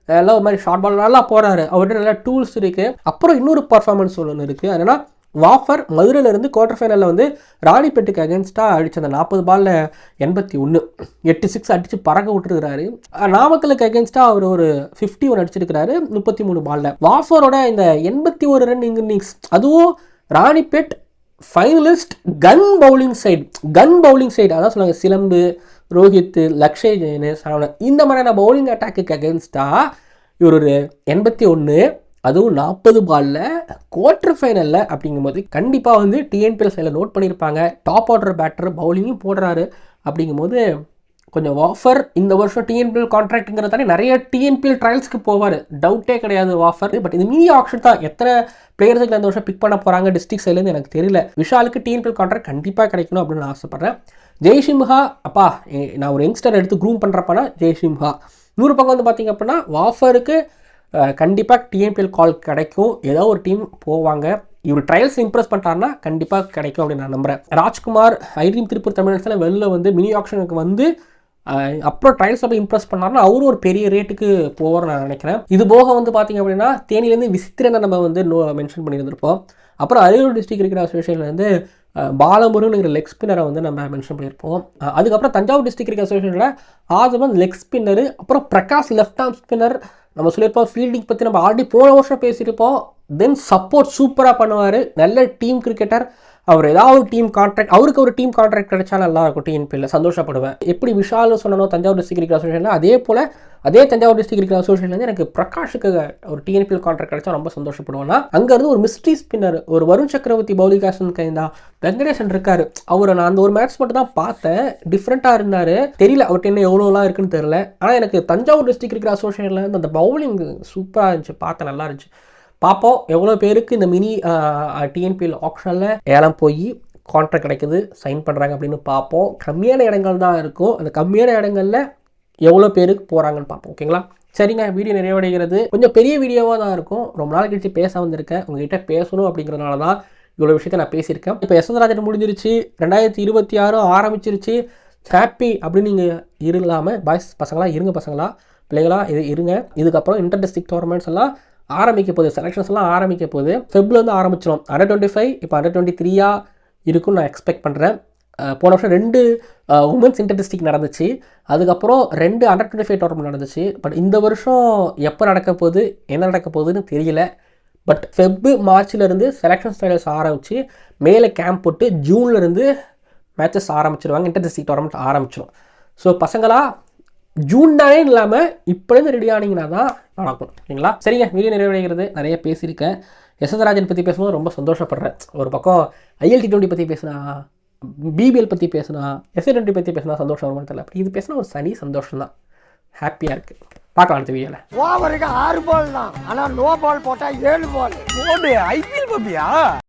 எல்லாம் ஒரு மாதிரி ஷார்ட் பால் நல்லா போகிறாரு அவர்கிட்ட நல்லா டூல்ஸ் இருக்குது அப்புறம் இன்னொரு பர்ஃபார்மன்ஸ் ஒன்று இருக்குது அதனால் வாஃபர் மதுரையிலேருந்து குவார்டர் ஃபைனலில் வந்து ராணிப்பேட்டுக்கு அகேன்ஸ்டாக அடித்த அந்த நாற்பது பால்ல எண்பத்தி ஒன்று எட்டு சிக்ஸ் அடித்து பறக்க விட்டுருக்கிறாரு. நாமக்கலுக்கு அகேன்ஸ்டாக அவர் ஒரு ஃபிஃப்டி ஒன் அடிச்சிருக்கிறாரு. முப்பத்தி மூணு பாலில் வாஃபரோட இந்த எண்பத்தி ஒரு ரன் இன்னிங்ஸ் அதுவும் Ranipet finalist gun bowling side gun bowling side அதான் சொல்லுவாங்க சிலம்பு ரோஹித் லக்ஷய் ஜெயின் சரவணன். இந்த மாதிரியான பவுலிங் அட்டாக்கு அகேன்ஸ்டாக இவர் ஒரு எண்பத்தி ஒன்று அதுவும் நாற்பது பாலில் குவார்டர் ஃபைனலில் அப்படிங்கும்போது கண்டிப்பாக வந்து டிஎன்பிஎல் சைடில் நோட் பண்ணியிருப்பாங்க டாப் ஆர்டர் பேட்டர் பவுலிங்கும் போடுறாரு அப்படிங்கும்போது கொஞ்சம் ஆஃபர் இந்த வருஷம் டிஎன்பிஎல் கான்ட்ராக்ட்டுங்கிறதாலே நிறைய டிஎன்பிஎல் ட்ரையல்ஸ்க்கு போவார். டவுட்டே கிடையாது ஆஃபர் பட் இது மீதி ஆப்ஷன் தான். எத்தனை பிளேயர்ஸுக்கு இந்த வருஷம் பிக் பண்ண போகிறாங்க டிஸ்ட்ரிக் சைட்லேருந்து எனக்கு தெரியல. விஷாலுக்கு டிஎன்பிஎல் கான்ட்ராக்ட் கண்டிப்பாக கிடைக்கணும் அப்படின்னு நான் ஆசைப்பட்றேன். ஜெய்சிம்ஹா அப்பா நான் ஒரு யங்ஸ்டர் எடுத்து க்ரூம் பண்ணுறப்பனா ஜெய்சிம்ஹா நூறு பக்கம் வந்து பார்த்திங்க அப்படின்னா வாஃபருக்கு கண்டிப்பாக டிஎன்பிஎல் கால் கிடைக்கும். ஏதோ ஒரு டீம் போவாங்க. இவர் ட்ரையல்ஸ் இம்ப்ரெஸ் பண்ணிட்டாருன்னா கண்டிப்பாக கிடைக்கும் அப்படின்னு நான் நம்புகிறேன் ராஜ்குமார் ஐரீம் திருப்பூர் தமிழ்நாட்டில் வெளில வந்து மினி ஆக்ஷனுக்கு வந்து அப்புறம் ட்ரையல்ஸ் அப்போ இம்ப்ரெஸ் பண்ணாருன்னா அவரும் ஒரு பெரிய ரேட்டுக்கு போவார்னு நான் நினைக்கிறேன். இது போக வந்து பார்த்தீங்க அப்படின்னா தேனிலேருந்து விசித்திரனை நம்ம வந்து நோ மென்ஷன் பண்ணியிருந்திருப்போம். அப்புறம் அரியலூர் டிஸ்ட்ரிக்ட் இருக்கிற அசோசியேஷன்லேருந்து பாலமுருங்கிற லெக் ஸ்பின்னரை வந்து நம்ம மென்ஷன் பண்ணியிருப்போம். அதுக்கப்புறம் தஞ்சாவூர் டிஸ்ட்ரிக்ட் இருக்கிற அசோசியேஷனில் ஆதவன் லெக் ஸ்பின்னரு அப்புறம் பிரகாஷ் லெஃப்ட் ஆர்ம் ஸ்பின்னர் நம்ம சொல்லியிருப்போம் ஃபீல்டிங் பற்றி நம்ம ஆல்ரெடி போன வருஷம் பேசியிருப்போம். தென் சப்போர்ட் சூப்பராக பண்ணுவார். நல்ல டீம் கிரிக்கெட்டர் அவர் ஏதாவது ஒரு டீம் கான்ட்ராக்ட் அவருக்கு ஒரு டீம் கான்ட்ராக்ட் கிடைச்சா நல்லா இருக்கும் டிஎன்பியில் சந்தோஷப்படுவேன். எப்படி விஷால் சொன்னனோ தஞ்சாவூர் டிஸ்ட்ரிக்ட் கிரிக்கெட் அசோசியேஷனில் அதே போல் அதே தஞ்சாவூர் டிஸ்ட்ரிக்ட் கிரிக்கெட் அசோசியேஷன்லேருந்து எனக்கு பிரகாஷுக்கு ஒரு டிஎன்பிஎல் கான்ட்ராக்ட் கிடைச்சா ரொம்ப சந்தோஷப்படுவேன்னா அங்கேருந்து ஒரு மிஸ்ட்ரி ஸ்பின்னர் ஒரு வருண் சக்கரவர்த்தி பவுலிகாசன் கைந்தா வெங்கடேசன் இருக்கார். அவரை நான் அந்த ஒரு மேட்ச் மட்டும் தான் பார்த்தேன். டிஃப்ரெண்ட்டாக இருந்தார். தெரியல அவர்கிட்ட என்ன எவ்வளோலாம் இருக்குன்னு தெரியல. ஆனால் எனக்கு தஞ்சாவூர் டிஸ்ட்ரிக்ட் கிரிக்கெட் அசோசியேஷனில் அந்த பவுலிங் சூப்பராக இருந்துச்சு. பார்த்தேன் நல்லா இருந்துச்சு. பார்ப்போம் எவ்வளோ பேருக்கு இந்த மினி டிஎன்பிஎல் ஆப்ஷனில் ஏலம் போய் கான்ட்ராக்ட் கிடைக்குது சைன் பண்ணுறாங்க அப்படின்னு பார்ப்போம் கம்மியான இடங்கள் தான் இருக்கும். அந்த கம்மியான இடங்களில் எவ்வளோ பேருக்கு போகிறாங்கன்னு பார்ப்போம் ஓகேங்களா சரிங்க வீடியோ நிறைவடைகிறது. கொஞ்சம் பெரிய வீடியோவாக தான் இருக்கும். ரொம்ப நாள் கழிச்சு பேச வந்திருக்கேன். உங்ககிட்ட பேசணும் அப்படிங்கிறதுனால தான் இவ்வளோ விஷயத்தை நான் பேசியிருக்கேன். இப்போ யசந்தராஜன் முடிஞ்சிருச்சு. ரெண்டாயிரத்தி இருபத்தி ஆறும் ஆரம்பிச்சிருச்சு. ஹாப்பி அப்படின்னு நீங்கள் இல்லாமல் பாய்ஸ் பசங்களா இருங்க பசங்களா பிள்ளைங்களா இது இருங்க. இதுக்கப்புறம் இன்டர் டிஸ்ட்ரிக்ட் டோர்னமெண்ட்ஸ் எல்லாம் ஆரம்பிக்க போகுது செலெக்ஷன்ஸ் எல்லாம் ஆரம்பிக்க போகுது ஃபெப்லேருந்து வந்து ஆரம்பிச்சிடும் அண்டர் டுவெண்ட்டி ஃபைவ் இப்போ அண்டர் டுவெண்ட்டி த்ரீயாக இருக்கும்னு நான் எக்ஸ்பெக்ட் பண்ணுறேன் போன வருஷம் ரெண்டு உமன்ஸ் இன்டர் நடந்துச்சு. அதுக்கப்புறம் ரெண்டு அண்டர் டுவெண்ட்டி ஃபைவ் டோர்னமெண்ட் நடந்துச்சு. பட் இந்த வருஷம் எப்போ நடக்க போகுது என்ன நடக்க போகுதுன்னு தெரியல. பட் ஃபெப்பு மார்ச்லேருந்து செலெக்ஷன் ஸ்டைல்ஸ் ஆரம்பித்து மேலே கேம்ப் போட்டு ஜூன்லேருந்து மேட்சஸ் ஆரம்பிச்சிருவாங்க. இன்டர் டோர்னமெண்ட் ஆரம்பிச்சிடும் ஸோ பசங்களாக ஜூன் தானே இல்லாமல் இப்போலேருந்து ரெடி ஆனீங்கன்னா தான் நடக்கும். ஓகேங்களா சரிங்க வீடியோ நிறைவடைகிறது நிறைய பேசியிருக்கேன். யசதராஜன் பற்றி பேசும்போது ரொம்ப சந்தோஷப்படுறேன். ஒரு பக்கம் ஐஎல்டி டுவெண்ட்டி பற்றி பேசினா பிபிஎல் பற்றி பேசினா எஸ்ஏ டுவெண்ட்டி பற்றி பேசினா சந்தோஷம் வருமானு தெரியல. அப்படி இது பேசினா ஒரு சனி சந்தோஷம் தான். ஹாப்பியாக இருக்குது பார்க்கலாம் அடுத்த வீடியோவில் ஓவருக்கு ஆறு பால் தான். ஆனா நோ பால் போட்டா ஏழு பால் ஐபிஎல் பப்பியா